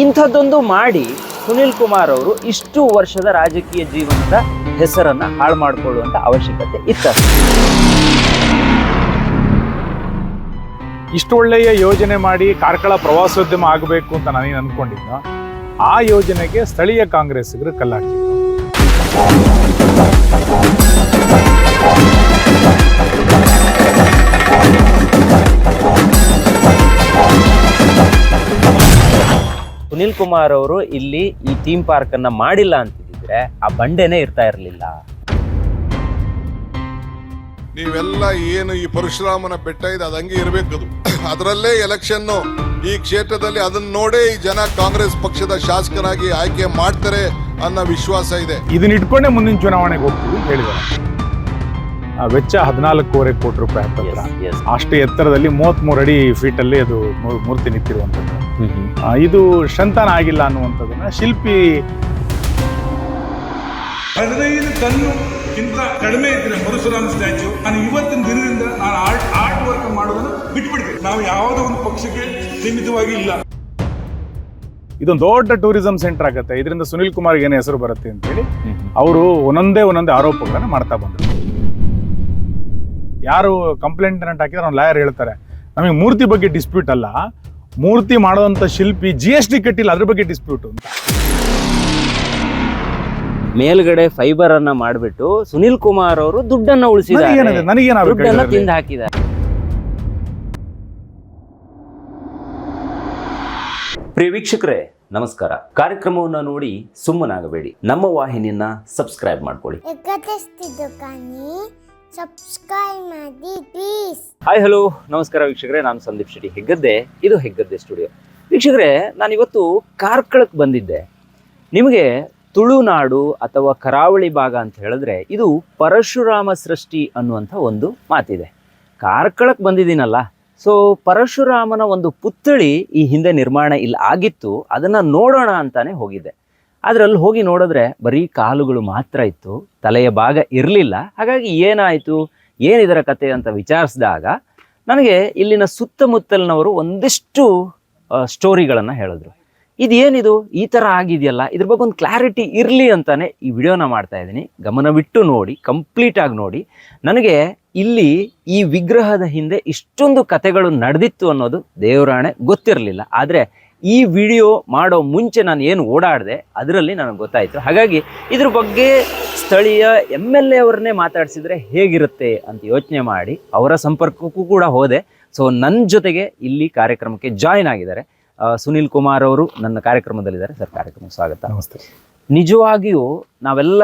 ಇಂಥದ್ದೊಂದು ಮಾಡಿ ಸುನಿಲ್ ಕುಮಾರ್ ಅವರು ಇಷ್ಟು ವರ್ಷದ ರಾಜಕೀಯ ಜೀವನದ ಹೆಸರನ್ನು ಹಾಳು ಮಾಡಿಕೊಳ್ಳುವಂಥ ಅವಶ್ಯಕತೆ ಇತ್ತ ಇಷ್ಟು ಒಳ್ಳೆಯ ಯೋಜನೆ ಮಾಡಿ ಕಾರ್ಕಳ ಪ್ರವಾಸೋದ್ಯಮ ಆಗಬೇಕು ಅಂತ ನಾನೇನು ಅನ್ಕೊಂಡಿದ್ದ ಆ ಯೋಜನೆಗೆ ಸ್ಥಳೀಯ ಕಾಂಗ್ರೆಸ್ಸಿಗರು ಕಲ್ಲಾಕಿದ್ರು ಸುನಿಲ್ ಕುಮಾರ್ ಅವರು ಇಲ್ಲಿ ಈ ಥೀಮ್ ಪಾರ್ಕ್ ಅನ್ನ ಮಾಡಿಲ್ಲ ಅಂತಿದ್ರೆ ಆ ಬಂಡೆನೇ ಇರ್ತಾ ಇರಲಿಲ್ಲ. ನೀವೆಲ್ಲ ಏನು ಈ ಪರಶುರಾಮನ ಬೆಟ್ಟ ಇದೆ ಅದಂಗೆ ಇರಬೇಕು ಅದು. ಅದರಲ್ಲೇ ಎಲೆಕ್ಷನ್ ಈ ಕ್ಷೇತ್ರದಲ್ಲಿ ಅದನ್ನ ನೋಡೇ ಈ ಜನ ಕಾಂಗ್ರೆಸ್ ಪಕ್ಷದ ಶಾಸಕರಾಗಿ ಆಯ್ಕೆ ಮಾಡ್ತಾರೆ ಅನ್ನೋ ವಿಶ್ವಾಸ ಇದೆ. ಇದನ್ನ ಇಟ್ಕೊಂಡೇ ಮುಂದಿನ ಚುನಾವಣೆಗೆ ಹೋಗ್ತೀವಿ ಹೇಳಿದ್ದಾರೆ. ವೆಚ್ಚ ಹದಿನಾಲ್ಕೂವರೆ ಕೋಟಿ ರೂಪಾಯಿ ಹತ್ತತ್ರ. ಅಷ್ಟು ಎತ್ತರದಲ್ಲಿ ಮೂವತ್ಮೂರು ಅಡಿ ಫೀಟಲ್ಲಿ ಅದು ಮೂರ್ತಿ ನಿಂತಿರುವಂಥದ್ದು. ಆ, ಇದು ಶಂತನ ಆಗಿಲ್ಲ ಅನ್ನುವಂಥದ್ದನ್ನ ಶಿಲ್ಪಿ ಹದಿನೈದು ಟನ್ನುಗಿಂತ ಕಡಿಮೆ ಇದ್ರೆ ಪರಶುರಾಮ ಸ್ಟ್ಯಾಚು. ನಾನು ಇವತ್ತಿನ ದಿನದಿಂದ ನಾನು ಆರ್ಟ್ ಆರ್ಟ್ ವರ್ಕ್ ಮಾಡೋದನ್ನು ಬಿಟ್ಬಿಡ್ತೀನಿ. ನಾವು ಯಾವುದೋ ಒಂದು ಪಕ್ಷಕ್ಕೆ ಸೀಮಿತವಾಗಿ ಇಲ್ಲ. ಇದೊಂದು ದೊಡ್ಡ ಟೂರಿಸಂ ಸೆಂಟರ್ ಆಗುತ್ತೆ. ಇದರಿಂದ ಸುನಿಲ್ ಕುಮಾರ್ ಏನು ಹೆಸರು ಬರುತ್ತೆ ಅಂತೇಳಿ ಅವರು ಒಂದೊಂದೇ ಒಂದೊಂದೇ ಆರೋಪಗಳನ್ನ ಮಾಡ್ತಾ ಬಂದರು. ಯಾರು ಕಂಪ್ಲೇಂಟ್ ಹಾಕಿದ್ರೆ ಅವ್ನು ಲಾಯರ್ ಹೇಳ್ತಾರೆ. ನಮಗೆ ಮೂರ್ತಿ ಬಗ್ಗೆ ಡಿಸ್ಪ್ಯೂಟ್ ಅಲ್ಲ. ಮೂರ್ತಿ ಮಾಡುವಂತ ಶಿಲ್ಪಿ ಜಿ ಎಸ್ ಟಿ ಕಟ್ಟಿಲ್ಲ ಅದ್ರ ಬಗ್ಗೆ ಡಿಸ್ಪ್ಯೂಟ್ ಅಂತ. ಮೇಲ್ಗಡೆ ಫೈಬರ್ ಅನ್ನ ಮಾಡ್ಬಿಟ್ಟು ಸುನಿಲ್ ಕುಮಾರ್ ಅವರು ದುಡ್ಡನ್ನ ಉಳಿಸಿದ್ದಾರೆ. ದುಡ್ಡನ್ನ ತಿಂದು ಹಾಕಿದ್ದಾರೆ. ಪ್ರಿಯ ವೀಕ್ಷಕರೇ ನಮಸ್ಕಾರ. ಕಾರ್ಯಕ್ರಮವನ್ನ ನೋಡಿ ಸುಮ್ಮನಾಗಬೇಡಿ. ನಮ್ಮ ವಾಹಿನಿಯನ್ನ ಸಬ್ಸ್ಕ್ರೈಬ್ ಮಾಡ್ಕೊಳ್ಳಿ. ಸಬ್ಸ್ಕ್ರೈಬ್ ಮಾಡಿ ಪ್ಲೀಸ್ ಹಾಯ್ ಹಲೋ ನಮಸ್ಕಾರ ವೀಕ್ಷಕರೇ, ನಾನು ಸಂದೀಪ್ ಶೆಟ್ಟಿ ಹೆಗ್ಗದ್ದೆ. ಇದು ಹೆಗ್ಗದ್ದೆ ಸ್ಟುಡಿಯೋ ವೀಕ್ಷಕರೇ, ನಾನಿವತ್ತು ಕಾರ್ಕಳಕ್ಕೆ ಬಂದಿದ್ದೆ. ನಿಮಗೆ ತುಳುನಾಡು ಅಥವಾ ಕರಾವಳಿ ಭಾಗ ಅಂತ ಹೇಳಿದ್ರೆ ಇದು ಪರಶುರಾಮ ಸೃಷ್ಟಿ ಅನ್ನುವಂಥ ಒಂದು ಮಾತಿದೆ. ಕಾರ್ಕಳಕ್ಕೆ ಬಂದಿದ್ದೀನಲ್ಲ. ಸೊ ಪರಶುರಾಮನ ಒಂದು ಪುತ್ಥಳಿ ಈ ಹಿಂದೆ ನಿರ್ಮಾಣ ಇಲ್ಲಿ ಆಗಿತ್ತು. ಅದನ್ನ ನೋಡೋಣ ಅಂತಾನೆ ಹೋಗಿದ್ದೆ. ಆದ್ರೆ ಅಲ್ಲಿ ಹೋಗಿ ನೋಡಿದ್ರೆ ಬರೀ ಕಾಲುಗಳು ಮಾತ್ರ ಇತ್ತು, ತಲೆಯ ಭಾಗ ಇರಲಿಲ್ಲ. ಹಾಗಾಗಿ ಏನಾಯಿತು, ಏನಿದರ ಕತೆ ಅಂತ ವಿಚಾರಿಸಿದಾಗ ನನಗೆ ಇಲ್ಲಿನ ಸುತ್ತಮುತ್ತಲಿನವರು ಒಂದಿಷ್ಟು ಸ್ಟೋರಿಗಳನ್ನು ಹೇಳಿದ್ರು. ಇದೇನಿದು? ಈ ಥರ ಆಗಿದೆಯಲ್ಲ, ಇದ್ರ ಬಗ್ಗೆ ಒಂದು ಕ್ಲಾರಿಟಿ ಇರಲಿ ಅಂತಾನೆ ಈ ವಿಡಿಯೋನ ಮಾಡ್ತಾ ಇದ್ದೀನಿ. ಗಮನವಿಟ್ಟು ನೋಡಿ, ಕಂಪ್ಲೀಟ್ ಆಗಿ ನೋಡಿ. ನನಗೆ ಇಲ್ಲಿ ಈ ವಿಗ್ರಹದ ಹಿಂದೆ ಇಷ್ಟೊಂದು ಕತೆಗಳು ನಡೆದಿತ್ತು ಅನ್ನೋದು ದೇವರಾಣೆ ಗೊತ್ತಿರಲಿಲ್ಲ. ಆದರೆ ಈ ವಿಡಿಯೋ ಮಾಡೋ ಮುಂಚೆ ನಾನು ಏನು ಓಡಾಡಿದೆ ಅದರಲ್ಲಿ ನನಗೆ ಗೊತ್ತಾಯಿತು. ಹಾಗಾಗಿ ಇದ್ರ ಬಗ್ಗೆ ಸ್ಥಳೀಯ ಎಂ ಎಲ್ ಎ ಅವ್ರನ್ನೇ ಮಾತಾಡಿಸಿದ್ರೆ ಹೇಗಿರುತ್ತೆ ಅಂತ ಯೋಚನೆ ಮಾಡಿ ಅವರ ಸಂಪರ್ಕಕ್ಕೂ ಕೂಡ ಹೋದೆ. ಸೊ ನನ್ನ ಜೊತೆಗೆ ಇಲ್ಲಿ ಕಾರ್ಯಕ್ರಮಕ್ಕೆ ಜಾಯಿನ್ ಆಗಿದ್ದಾರೆ. ಸುನೀಲ್ ಕುಮಾರ್ ಅವರು ನನ್ನ ಕಾರ್ಯಕ್ರಮದಲ್ಲಿದ್ದಾರೆ. ಸರ್ ಕಾರ್ಯಕ್ರಮಕ್ಕೆ ಸ್ವಾಗತ. ನಮಸ್ತೆ. ನಿಜವಾಗಿಯೂ ನಾವೆಲ್ಲ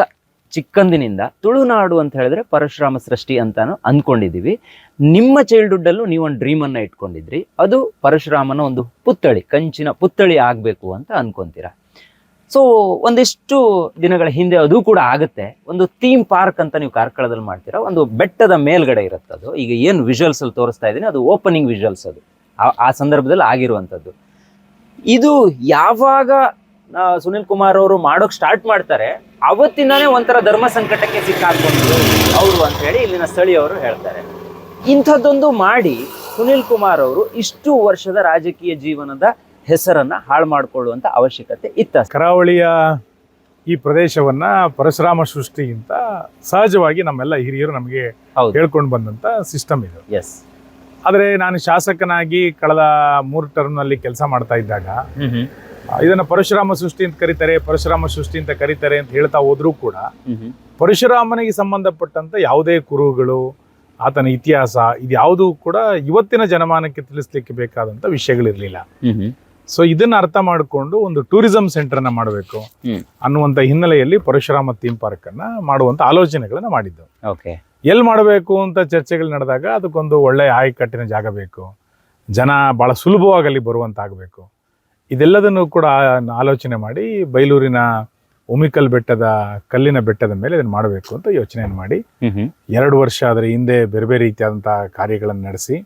ಚಿಕ್ಕಂದಿನಿಂದ ತುಳುನಾಡು ಅಂತ ಹೇಳಿದ್ರೆ ಪರಶುರಾಮ ಸೃಷ್ಟಿ ಅಂತ ಅಂದ್ಕೊಂಡಿದ್ದೀವಿ ನಿಮ್ಮ ಚೈಲ್ಡ್ಹುಡ್ಡಲ್ಲೂ ನೀವು ಒಂದು ಡ್ರೀಮ್ ಅನ್ನ ಇಟ್ಕೊಂಡಿದ್ರಿ. ಅದು ಪರಶುರಾಮನ ಒಂದು ಪುತ್ಥಳಿ, ಕಂಚಿನ ಪುತ್ಥಳಿ ಆಗಬೇಕು ಅಂತ ಅನ್ಕೊಂತೀರಾ? ಸೊ ಒಂದಿಷ್ಟು ದಿನಗಳ ಹಿಂದೆ ಅದು ಕೂಡ ಆಗುತ್ತೆ. ಒಂದು ಥೀಮ್ ಪಾರ್ಕ್ ಅಂತ ನೀವು ಕಾರ್ಕಳದಲ್ಲಿ ಮಾಡ್ತೀರಾ. ಒಂದು ಬೆಟ್ಟದ ಮೇಲ್ಗಡೆ ಇರುತ್ತೆ ಅದು. ಈಗ ಏನು ವಿಜುವಲ್ಸ್ ಅಲ್ಲಿ ತೋರಿಸ್ತಾ ಇದ್ದೀನಿ. ಅದು ಓಪನಿಂಗ್ ವಿಜುವಲ್ಸ್ ಅದು. ಆ- ಸಂದರ್ಭದಲ್ಲಿ ಆಗಿರುವಂಥದ್ದು. ಇದು ಯಾವಾಗ ಸುನಿಲ್ ಕುಮಾರ್ ಅವರು ಮಾಡೋಕ್ ಸ್ಟಾರ್ಟ್ ಮಾಡ್ತಾರೆ. ಅವತ್ತಿಂದಾನೇ ಒಂಥರ ಧರ್ಮ ಸಂಕಟಕ್ಕೆ ಸಿಕ್ಕಾಕೊಂಡ್ರು ಅವರು ಅಂತ ಹೇಳಿ ಇಲ್ಲಿನ ಸ್ಥಳೀಯವರು ಹೇಳ್ತಾರೆ. ಇಂಥದ್ದೊಂದು ಮಾಡಿ ಸುನಿಲ್ ಕುಮಾರ್ ಅವರು ಇಷ್ಟು ವರ್ಷದ ರಾಜಕೀಯ ಜೀವನದ ಹೆಸರನ್ನ ಹಾಳು ಮಾಡಿಕೊಳ್ಳುವಂತ ಅವಶ್ಯಕತೆ ಇತ್ತ. ಕರಾವಳಿಯ ಈ ಪ್ರದೇಶವನ್ನ ಪರಶುರಾಮ ಸೃಷ್ಟಿಗಿಂತ ಸಹಜವಾಗಿ ನಮ್ಮೆಲ್ಲ ಹಿರಿಯರು ನಮಗೆ ಹೇಳ್ಕೊಂಡು ಬಂದಂತ ಸಿಸ್ಟಮ್ ಇದು. ಎಸ್ ಆದರೆ ನಾನು ಶಾಸಕನಾಗಿ ಕಳೆದ ಮೂರು ಟರ್ಮ್ನಲ್ಲಿ ಕೆಲಸ ಮಾಡ್ತಾ ಇದ್ದಾಗ ಇದನ್ನ ಪರಶುರಾಮ ಸೃಷ್ಟಿ ಅಂತ ಕರೀತಾರೆ ಪರಶುರಾಮ ಸೃಷ್ಟಿ ಅಂತ ಕರೀತಾರೆ ಅಂತ ಹೇಳ್ತಾ ಹೋದ್ರು ಕೂಡ ಪರಶುರಾಮನಿಗೆ ಸಂಬಂಧಪಟ್ಟಂತ ಯಾವುದೇ ಕುರುಗಳು ಆತನ ಇತಿಹಾಸ ಇದ್ಯಾವುದೂ ಕೂಡ ಇವತ್ತಿನ ಜನಮಾನಕ್ಕೆ ತಿಳಿಸ್ಲಿಕ್ಕೆ ಬೇಕಾದಂತ ವಿಷಯಗಳಿರ್ಲಿಲ್ಲ. ಸೊ ಇದನ್ನ ಅರ್ಥ ಮಾಡಿಕೊಂಡು ಒಂದು ಟೂರಿಸಂ ಸೆಂಟರ್ನ ಮಾಡಬೇಕು ಅನ್ನುವಂತ ಅನ್ನುವಂಥ ಹಿನ್ನೆಲೆಯಲ್ಲಿ ಪರಶುರಾಮ ಥೀಮ್ ಪಾರ್ಕ್ ಅನ್ನ ಮಾಡುವಂತ ಆಲೋಚನೆಗಳನ್ನ ಮಾಡಿದ್ದು. ಓಕೆ. ಎಲ್ಲಿ ಮಾಡಬೇಕು ಅಂತ ಚರ್ಚೆಗಳು ನಡೆದಾಗ ಅದಕ್ಕೊಂದು ಒಳ್ಳೆಯ ಆಯಕಟ್ಟಿನ ಜಾಗ ಬೇಕು. ಜನ ಬಹಳ ಸುಲಭವಾಗಿ ಅಲ್ಲಿ ಬರುವಂತಾಗಬೇಕು. ಇದೆಲ್ಲದನ್ನು ಕೂಡ ಆಲೋಚನೆ ಮಾಡಿ ಬೈಲೂರಿನ ಉಮಿಕಲ್ ಬೆಟ್ಟದ ಕಲ್ಲಿನ ಬೆಟ್ಟದ ಮೇಲೆ ಇದನ್ನು ಮಾಡಬೇಕು ಅಂತ ಯೋಚನೆಯನ್ನು ಮಾಡಿ ಎರಡು ವರ್ಷ ಅದರ ಹಿಂದೆ ಬೇರೆ ಬೇರೆ ರೀತಿಯಾದಂತಹ ಕಾರ್ಯಗಳನ್ನು ನಡೆಸಿ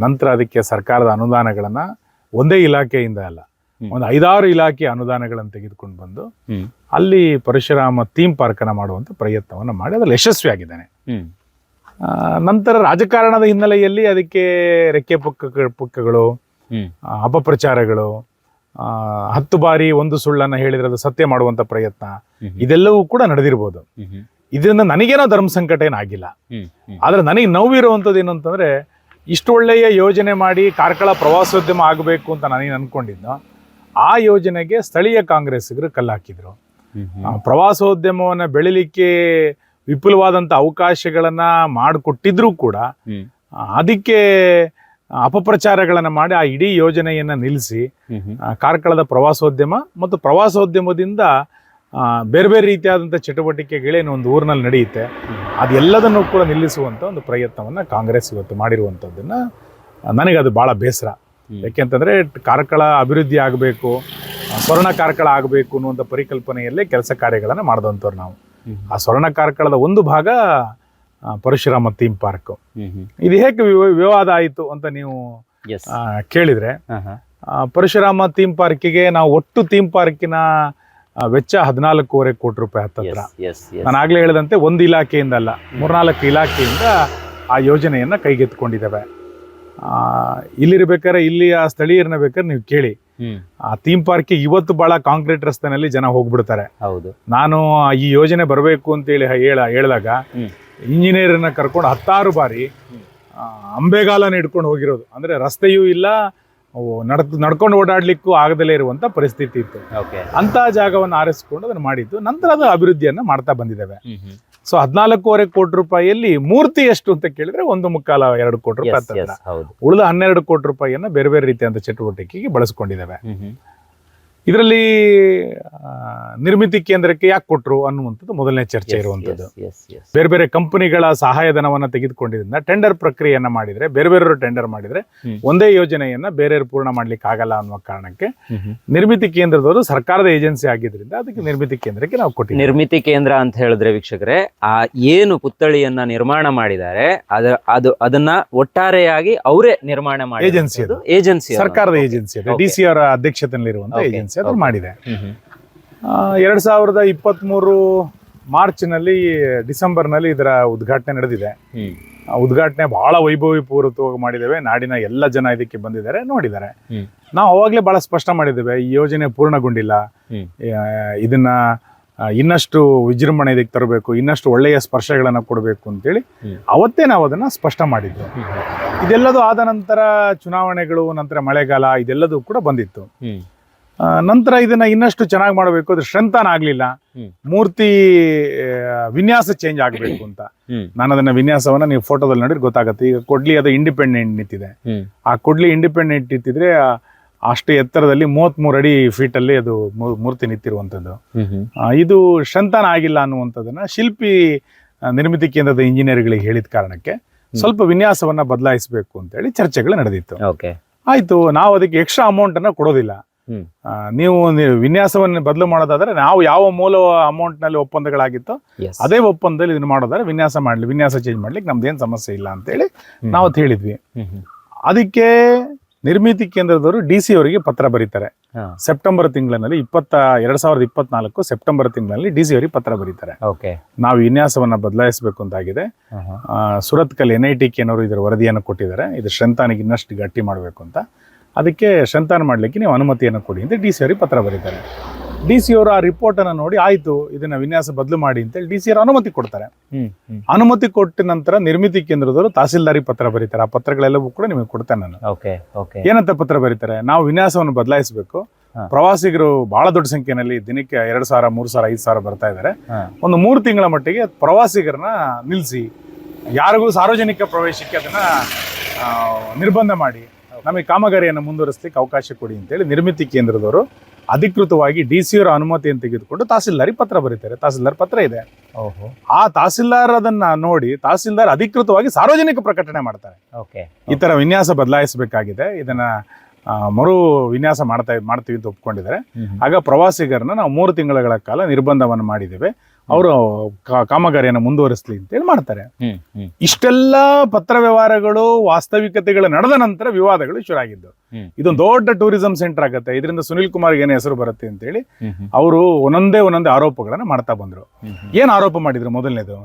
ನಂತರ ಅದಕ್ಕೆ ಸರ್ಕಾರದ ಅನುದಾನಗಳನ್ನ ಒಂದೇ ಇಲಾಖೆಯಿಂದ ಅಲ್ಲ. ಒಂದು ಐದಾರು ಇಲಾಖೆ ಅನುದಾನಗಳನ್ನು ತೆಗೆದುಕೊಂಡು ಬಂದು ಅಲ್ಲಿ ಪರಶುರಾಮ ಥೀಮ್ ಪಾರ್ಕ್ ಅನ್ನ ಮಾಡುವಂತ ಪ್ರಯತ್ನವನ್ನು ಮಾಡಿ ಅದರಲ್ಲಿ ಯಶಸ್ವಿಯಾಗಿದ್ದಾನೆ ಆ, ನಂತರ ರಾಜಕಾರಣದ ಹಿನ್ನೆಲೆಯಲ್ಲಿ ಅದಕ್ಕೆ ರೆಕ್ಕೆ ಪುಕ್ಕ ಪುಕ್ಕಗಳು ಅಪಪ್ರಚಾರಗಳು ಹತ್ತು ಬಾರಿ ಒಂದು ಸುಳ್ಳನ್ನ ಹೇಳಿದ್ರೆ ಅದು ಸತ್ಯ ಮಾಡುವಂತ ಪ್ರಯತ್ನ ಇದೆಲ್ಲವೂ ಕೂಡ ನಡೆದಿರ್ಬೋದು. ಇದರಿಂದ ನನಗೇನೋ ಧರ್ಮ ಸಂಕಟ ಏನಾಗಿಲ್ಲ ಆದ್ರೆ ನನಗೆ ನೋವಿರುವಂಥದ್ದು ಏನು ಅಂತಂದ್ರೆ ಇಷ್ಟು ಒಳ್ಳೆಯ ಯೋಜನೆ ಮಾಡಿ ಕಾರ್ಕಳ ಪ್ರವಾಸೋದ್ಯಮ ಆಗಬೇಕು ಅಂತ ನನಗೆ ಅನ್ಕೊಂಡಿದ್ದು ಆ ಯೋಜನೆಗೆ ಸ್ಥಳೀಯ ಕಾಂಗ್ರೆಸ್ಗರು ಕಲ್ಲಾಕಿದ್ರು. ಪ್ರವಾಸೋದ್ಯಮವನ್ನ ಬೆಳಿಲಿಕ್ಕೆ ವಿಪುಲವಾದಂಥ ಅವಕಾಶಗಳನ್ನ ಮಾಡಿಕೊಟ್ಟಿದ್ರು ಕೂಡ ಅದಕ್ಕೆ ಅಪಪ್ರಚಾರಗಳನ್ನು ಮಾಡಿ ಆ ಇಡೀ ಯೋಜನೆಯನ್ನು ನಿಲ್ಲಿಸಿ ಕಾರ್ಕಳದ ಪ್ರವಾಸೋದ್ಯಮ ಮತ್ತು ಪ್ರವಾಸೋದ್ಯಮದಿಂದ ಬೇರೆ ಬೇರೆ ರೀತಿಯಾದಂಥ ಚಟುವಟಿಕೆಗಳೇನು ಒಂದು ಊರಿನಲ್ಲಿ ನಡೆಯುತ್ತೆ ಅದೆಲ್ಲದನ್ನು ಕೂಡ ನಿಲ್ಲಿಸುವಂಥ ಒಂದು ಪ್ರಯತ್ನವನ್ನು ಕಾಂಗ್ರೆಸ್ ಇವತ್ತು ಮಾಡಿರುವಂಥದ್ದನ್ನು ನನಗೆ ಅದು ಭಾಳ ಬೇಸರ ಯಾಕೆಂತಂದರೆ ಕಾರ್ಕಳ ಅಭಿವೃದ್ಧಿ ಆಗಬೇಕು ಸ್ವರ್ಣ ಕಾರ್ಕಳ ಆಗಬೇಕು ಅನ್ನುವಂಥ ಪರಿಕಲ್ಪನೆಯಲ್ಲೇ ಕೆಲಸ ಕಾರ್ಯಗಳನ್ನು ಮಾಡಿದಂಥವ್ರು ನಾವು. ಆ ಸ್ವರ್ಣ ಕಾರ್ಕಳದ ಒಂದು ಭಾಗ ಪರಶುರಾಮ ಥೀಮ್ ಪಾರ್ಕ್. ಇದು ಹೇಗೆ ವಿವ- ವಿವಾದ ಆಯಿತು ಅಂತ ನೀವು ಕೇಳಿದ್ರೆ ಪರಶುರಾಮ ಥೀಮ್ ಪಾರ್ಕಿಗೆ ನಾವು ಒಟ್ಟು ಥೀಮ್ ಪಾರ್ಕಿನ ವೆಚ್ಚ ಹದಿನಾಲ್ಕೂವರೆ ಕೋಟಿ ರೂಪಾಯಿ ಹತ್ತತ್ರ. ನಾನು ಆಗ್ಲೇ ಹೇಳಿದಂತೆ ಒಂದು ಇಲಾಖೆಯಿಂದ ಅಲ್ಲ ಮೂರ್ನಾಲ್ಕು ಇಲಾಖೆಯಿಂದ ಆ ಯೋಜನೆಯನ್ನು ಕೈಗೆತ್ಕೊಂಡಿದ್ದಾವೆ ಇಲ್ಲಿರ್ಬೇಕಾದ್ರೆ ಇಲ್ಲಿಯ ಸ್ಥಳೀಯರನ್ನ ಬೇಕಾದ್ರೆ ನೀವು ಕೇಳಿ. ಆ ಥೀಮ್ ಪಾರ್ಕ್ ಇವತ್ತು ಬಹಳ ಕಾಂಕ್ರೀಟ್ ರಸ್ತೆನಲ್ಲಿ ಜನ ಹೋಗ್ಬಿಡ್ತಾರೆ. ಹೌದು. ನಾನು ಈ ಯೋಜನೆ ಬರಬೇಕು ಅಂತೇಳಿ ಹೇಳ ಹೇಳಿದಾಗ ಹ್ಮ್. ಇಂಜಿನಿಯರ್ನ ಕರ್ಕೊಂಡು ಹತ್ತಾರು ಬಾರಿ ಅಂಬೆಗಾಲನ ಹಿಡ್ಕೊಂಡು ಹೋಗಿರೋದು. ಅಂದ್ರೆ ರಸ್ತೆಯೂ ಇಲ್ಲ ನಡ್ ನಡ್ಕೊಂಡು ಓಡಾಡ್ಲಿಕ್ಕೂ ಆಗದಲೇ ಇರುವಂತ ಪರಿಸ್ಥಿತಿ ಇತ್ತು. ಅಂತ ಜಾಗವನ್ನು ಆರಿಸಿಕೊಂಡು ಅದನ್ನು ಮಾಡಿದ್ದು. ನಂತರ ಅದು ಅಭಿವೃದ್ಧಿಯನ್ನು ಮಾಡ್ತಾ ಬಂದಿದ್ದೇವೆ. ಸೊ ಹದಿನಾಲ್ಕೂವರೆ ಕೋಟಿ ರೂಪಾಯಿಯಲ್ಲಿ ಮೂರ್ತಿ ಎಷ್ಟು ಅಂತ ಕೇಳಿದ್ರೆ ಒಂದು ಮುಕ್ಕಾಲ ಎರಡು ಕೋಟಿ ರೂಪಾಯಿ ಉಳಿದ ಹನ್ನೆರಡು ಕೋಟಿ ರೂಪಾಯಿಯನ್ನು ಬೇರೆ ಬೇರೆ ರೀತಿಯಾದ ಚಟುವಟಿಕೆಗೆ ಬಳಸ್ಕೊಂಡಿದ್ದೇವೆ. ಇದರಲ್ಲಿ ನಿರ್ಮಿತಿ ಕೇಂದ್ರಕ್ಕೆ ಯಾಕೆ ಕೊಟ್ಟರು ಅನ್ನುವಂಥದ್ದು ಮೊದಲನೇ ಚರ್ಚೆ ಇರುವಂಥದ್ದು. ಎಸ್ ಬೇರೆ ಬೇರೆ ಕಂಪನಿಗಳ ಸಹಾಯಧನವನ್ನ ತೆಗೆದುಕೊಂಡಿದ್ರಿಂದ ಟೆಂಡರ್ ಪ್ರಕ್ರಿಯೆಯನ್ನ ಮಾಡಿದ್ರೆ ಬೇರೆ ಬೇರೆಯವರು ಟೆಂಡರ್ ಮಾಡಿದ್ರೆ ಒಂದೇ ಯೋಜನೆಯನ್ನ ಬೇರೆಯವರು ಪೂರ್ಣ ಮಾಡ್ಲಿಕ್ಕೆ ಆಗಲ್ಲ ಅನ್ನುವ ಕಾರಣಕ್ಕೆ ನಿರ್ಮಿತಿ ಕೇಂದ್ರದವರು ಸರ್ಕಾರದ ಏಜೆನ್ಸಿ ಆಗಿದ್ರಿಂದ ಅದಕ್ಕೆ ನಿರ್ಮಿತಿ ಕೇಂದ್ರಕ್ಕೆ ನಾವು ಕೊಟ್ಟಿದ್ದೀವಿ. ನಿರ್ಮಿತಿ ಕೇಂದ್ರ ಅಂತ ಹೇಳಿದ್ರೆ ವೀಕ್ಷಕರೆ ಆ ಏನು ಪುತ್ಥಳಿಯನ್ನ ನಿರ್ಮಾಣ ಮಾಡಿದ್ದಾರೆ ಅದ ಅದು ಅದನ್ನ ಒಟ್ಟಾರೆಯಾಗಿ ಅವರೇ ನಿರ್ಮಾಣ ಮಾಡಿ ಏಜೆನ್ಸಿ ಅದು. ಏಜೆನ್ಸಿ ಸರ್ಕಾರದ ಏಜೆನ್ಸಿ. ಡಿ ಸಿ ಅವರ ಅಧ್ಯಕ್ಷತೆಯಲ್ಲಿರುವಂತಹ Okay. ಏಜೆನ್ಸಿ ಅದನ್ನು ಮಾಡಿದೆ. ಎರಡ್ ಸಾವಿರದ ಇಪ್ಪತ್ತ್ ಮಾರ್ಚ್ನಲ್ಲಿ ಮಾರ್ಚ್ನಲ್ಲಿ ಡಿಸೆಂಬರ್ನಲ್ಲಿ ಇದರ ಉದ್ಘಾಟನೆ ನಡೆದಿದೆ. ಉದ್ಘಾಟನೆ ಬಹಳ ವೈಭವಿ ಪೂರ್ವಕವಾಗಿ ಮಾಡಿದ್ದೇವೆ. ನಾಡಿನ ಎಲ್ಲ ಜನ ಇದಕ್ಕೆ ಬಂದಿದ್ದಾರೆ ನೋಡಿದ್ದಾರೆ. ನಾವು ಅವಾಗಲೇ ಬಹಳ ಸ್ಪಷ್ಟ ಮಾಡಿದ್ದೇವೆ ಈ ಯೋಜನೆ ಪೂರ್ಣಗೊಂಡಿಲ್ಲ. ಇದನ್ನ ಇನ್ನಷ್ಟು ವಿಜೃಂಭಣೆ ಇದಕ್ಕೆ ತರಬೇಕು ಇನ್ನಷ್ಟು ಒಳ್ಳೆಯ ಸ್ಪರ್ಶಗಳನ್ನು ಕೊಡಬೇಕು ಅಂತೇಳಿ. ಅವತ್ತೇ ನಾವು ಅದನ್ನು ಸ್ಪಷ್ಟ ಮಾಡಿದ್ದು. ಇದೆಲ್ಲದೂ ಆದ ನಂತರ ಚುನಾವಣೆಗಳು ನಂತರ ಮಳೆಗಾಲ ಇದೆಲ್ಲದೂ ಕೂಡ ಬಂದಿತ್ತು. ನಂತರ ಇದನ್ನ ಇನ್ನಷ್ಟು ಚೆನ್ನಾಗಿ ಮಾಡಬೇಕು. ಅದು ಸ್ಟ್ರೆಂತನ್ ಆಗ್ಲಿಲ್ಲ. ಮೂರ್ತಿ ವಿನ್ಯಾಸ ಚೇಂಜ್ ಆಗ್ಬೇಕು ಅಂತ. ನಾನು ಅದನ್ನ ವಿನ್ಯಾಸವನ್ನ ನೀವು ಫೋಟೋದಲ್ಲಿ ನೋಡಿದ್ರೆ ಗೊತ್ತಾಗುತ್ತೆ. ಈಗ ಕೊಡ್ಲಿ ಅದು ಇಂಡಿಪೆಂಡೆಂಟ್ ನಿಂತಿದೆ. ಆ ಕೊಡ್ಲಿ ಇಂಡಿಪೆಂಡೆಂಟ್ ಇತ್ತಿದ್ರೆ ಅಷ್ಟು ಎತ್ತರದಲ್ಲಿ ಮೂವತ್ಮೂರು ಅಡಿ ಫೀಟ್ ಅಲ್ಲಿ ಅದು ಮೂರ್ತಿ ನಿಂತಿರುವಂಥದ್ದು ಇದು ಸ್ಟ್ರೆಂತನ್ ಆಗಿಲ್ಲ ಅನ್ನುವಂಥದ್ದನ್ನ ಶಿಲ್ಪಿ ನಿರ್ಮಿತಿ ಕೇಂದ್ರದ ಇಂಜಿನಿಯರ್ಗಳಿಗೆ ಹೇಳಿದ ಕಾರಣಕ್ಕೆ ಸ್ವಲ್ಪ ವಿನ್ಯಾಸವನ್ನ ಬದಲಾಯಿಸಬೇಕು ಅಂತೇಳಿ ಚರ್ಚೆಗಳು ನಡೆದಿತ್ತು. ಆಯ್ತು ನಾವು ಅದಕ್ಕೆ ಎಕ್ಸ್ಟ್ರಾ ಅಮೌಂಟ್ ಅನ್ನ ಕೊಡೋದಿಲ್ಲ. ನೀವು ವಿನ್ಯಾಸವನ್ನು ಬದಲು ಮಾಡೋದಾದ್ರೆ ನಾವು ಯಾವ ಮೂಲ ಅಮೌಂಟ್ನಲ್ಲಿ ಒಪ್ಪಂದಗಳಾಗಿತ್ತೋ ಅದೇ ಒಪ್ಪಂದದಲ್ಲಿ ಇದನ್ನ ಮಾಡೋದಾದ್ರೆ ವಿನ್ಯಾಸ ಮಾಡ್ಲಿ ವಿನ್ಯಾಸ ಚೇಂಜ್ ಮಾಡ್ಲಿಕ್ಕೆ ನಮ್ದೇನ್ ಸಮಸ್ಯೆ ಇಲ್ಲ ಅಂತೇಳಿ ನಾವು ಹೇಳಿದ್ವಿ ಅದಕ್ಕೆ ನಿರ್ಮಿತಿ ಕೇಂದ್ರದವರು ಡಿ ಸಿ ಅವರಿಗೆ ಪತ್ರ ಬರೀತಾರೆ. ಸೆಪ್ಟೆಂಬರ್ ತಿಂಗಳಿನಲ್ಲಿ ಇಪ್ಪತ್ತ ಎರಡ್ ಸಾವಿರದ ಇಪ್ಪತ್ನಾಲ್ಕು ಸೆಪ್ಟೆಂಬರ್ ತಿಂಗಳಲ್ಲಿ ಡಿ ಸಿ ಅವರಿಗೆ ಪತ್ರ ಬರೀತಾರೆ. ಓಕೆ. ನಾವು ವಿನ್ಯಾಸವನ್ನ ಬದಲಾಯಿಸಬೇಕು ಅಂತಾಗಿದೆ. ಸುರತ್ಕಲ್ ಸುರತ್ ಕಲ್ ಎನ್ ಐ ಟಿ ಕೆನವರು ಇದರ ವರದಿಯನ್ನು ಕೊಟ್ಟಿದ್ದಾರೆ. ಇದು ಶ್ರಂತಾನಿಗೆ ಇನ್ನಷ್ಟು ಗಟ್ಟಿ ಮಾಡಬೇಕು ಅಂತ. ಅದಕ್ಕೆ ಸಂತಾನ ಮಾಡಲಿಕ್ಕೆ ನೀವು ಅನುಮತಿಯನ್ನು ಕೊಡಿ ಅಂತ ಡಿ ಸಿ ಅವರಿಗೆ ಪತ್ರ ಬರೀತಾರೆ. ಡಿ ಸಿ ಅವರು ಆ ರಿಪೋರ್ಟನ್ನು ನೋಡಿ ಆಯಿತು ಇದನ್ನ ವಿನ್ಯಾಸ ಬದಲು ಮಾಡಿ ಅಂತೇಳಿ ಡಿ ಸಿ ಅವರು ಅನುಮತಿ ಕೊಡ್ತಾರೆ. ಅನುಮತಿ ಕೊಟ್ಟ ನಂತರ ನಿರ್ಮಿತಿ ಕೇಂದ್ರದವರು ತಹಸೀಲ್ದಾರಿ ಪತ್ರ ಬರೀತಾರೆ. ಆ ಪತ್ರಗಳೆಲ್ಲವೂ ಕೂಡ ನಿಮಗೆ ಕೊಡ್ತೇನೆ ನಾನು. ಏನಂತ ಪತ್ರ ಬರೀತಾರೆ? ನಾವು ವಿನ್ಯಾಸವನ್ನು ಬದಲಾಯಿಸಬೇಕು. ಪ್ರವಾಸಿಗರು ಬಹಳ ದೊಡ್ಡ ಸಂಖ್ಯೆಯಲ್ಲಿ ದಿನಕ್ಕೆ ಎರಡು ಸಾವಿರ ಮೂರು ಸಾವಿರ ಐದು ಸಾವಿರ ಬರ್ತಾ ಇದ್ದಾರೆ ಒಂದು ಮೂರು ತಿಂಗಳ ಮಟ್ಟಿಗೆ ಪ್ರವಾಸಿಗರನ್ನ ನಿಲ್ಲಿಸಿ ಯಾರಿಗೂ ಸಾರ್ವಜನಿಕ ಪ್ರವೇಶಕ್ಕೆ ಅದನ್ನ ನಿರ್ಬಂಧ ಮಾಡಿ. ನಮಗೆ ಕಾಮಗಾರಿಯನ್ನು ಮುಂದುವರಿಸಲಿಕ್ಕೆ ಅವಕಾಶ ಕೊಡಿ ಅಂತೇಳಿ ನಿರ್ಮಿತಿ ಕೇಂದ್ರದವರು ಅಧಿಕೃತವಾಗಿ ಡಿ ಸಿ ಅವರ ಅನುಮತಿಯನ್ನು ತೆಗೆದುಕೊಂಡು ತಹಸೀಲ್ದಾರಿ ಪತ್ರ ಬರೀತಾರೆ. ತಹಸೀಲ್ದಾರ್ ಪತ್ರ ಇದೆ. ಆ ತಹಸೀಲ್ದಾರ್ ಅದನ್ನ ನೋಡಿ ತಹಸೀಲ್ದಾರ್ ಅಧಿಕೃತವಾಗಿ ಸಾರ್ವಜನಿಕ ಪ್ರಕಟಣೆ ಮಾಡ್ತಾರೆ. ಓಕೆ. ಈ ತರ ವಿನ್ಯಾಸ ಬದಲಾಯಿಸಬೇಕಾಗಿದೆ. ಇದನ್ನ ಮರು ವಿನ್ಯಾಸ ಮಾಡ್ತಾ ಮಾಡ್ತೀವಿ ಅಂತ ಒಪ್ಕೊಂಡಿದ್ದಾರೆ. ಆಗ ಪ್ರವಾಸಿಗರನ್ನ ನಾವು ಮೂರು ತಿಂಗಳ ಕಾಲ ನಿರ್ಬಂಧವನ್ನು ಮಾಡಿದ್ದೇವೆ. ಅವರು ಕಾಮಗಾರಿಯನ್ನು ಮುಂದುವರಿಸಲಿ ಅಂತೇಳಿ ಮಾಡ್ತಾರೆ. ಹ್ಮ್ ಹ್ಮ್. ಇಷ್ಟೆಲ್ಲ ಪತ್ರ ವ್ಯವಹಾರಗಳು ವಾಸ್ತವಿಕತೆಗಳು ನಡೆದ ನಂತರ ವಿವಾದಗಳು ಶುರು ಆಗಿದ್ದು ಇದೊಂದು ದೊಡ್ಡ ಟೂರಿಸಂ ಸೆಂಟರ್ ಆಗುತ್ತೆ. ಇದರಿಂದ ಸುನಿಲ್ ಕುಮಾರ್ ಏನು ಹೆಸರು ಬರುತ್ತೆ ಅಂತೇಳಿ ಹೇಳಿ ಅವರು ಒಂದೊಂದೇ ಒಂದೊಂದೇ ಆರೋಪಗಳನ್ನ ಮಾಡ್ತಾ ಬಂದ್ರು. ಏನ್ ಆರೋಪ ಮಾಡಿದ್ರು ಮೊದಲನೇದು?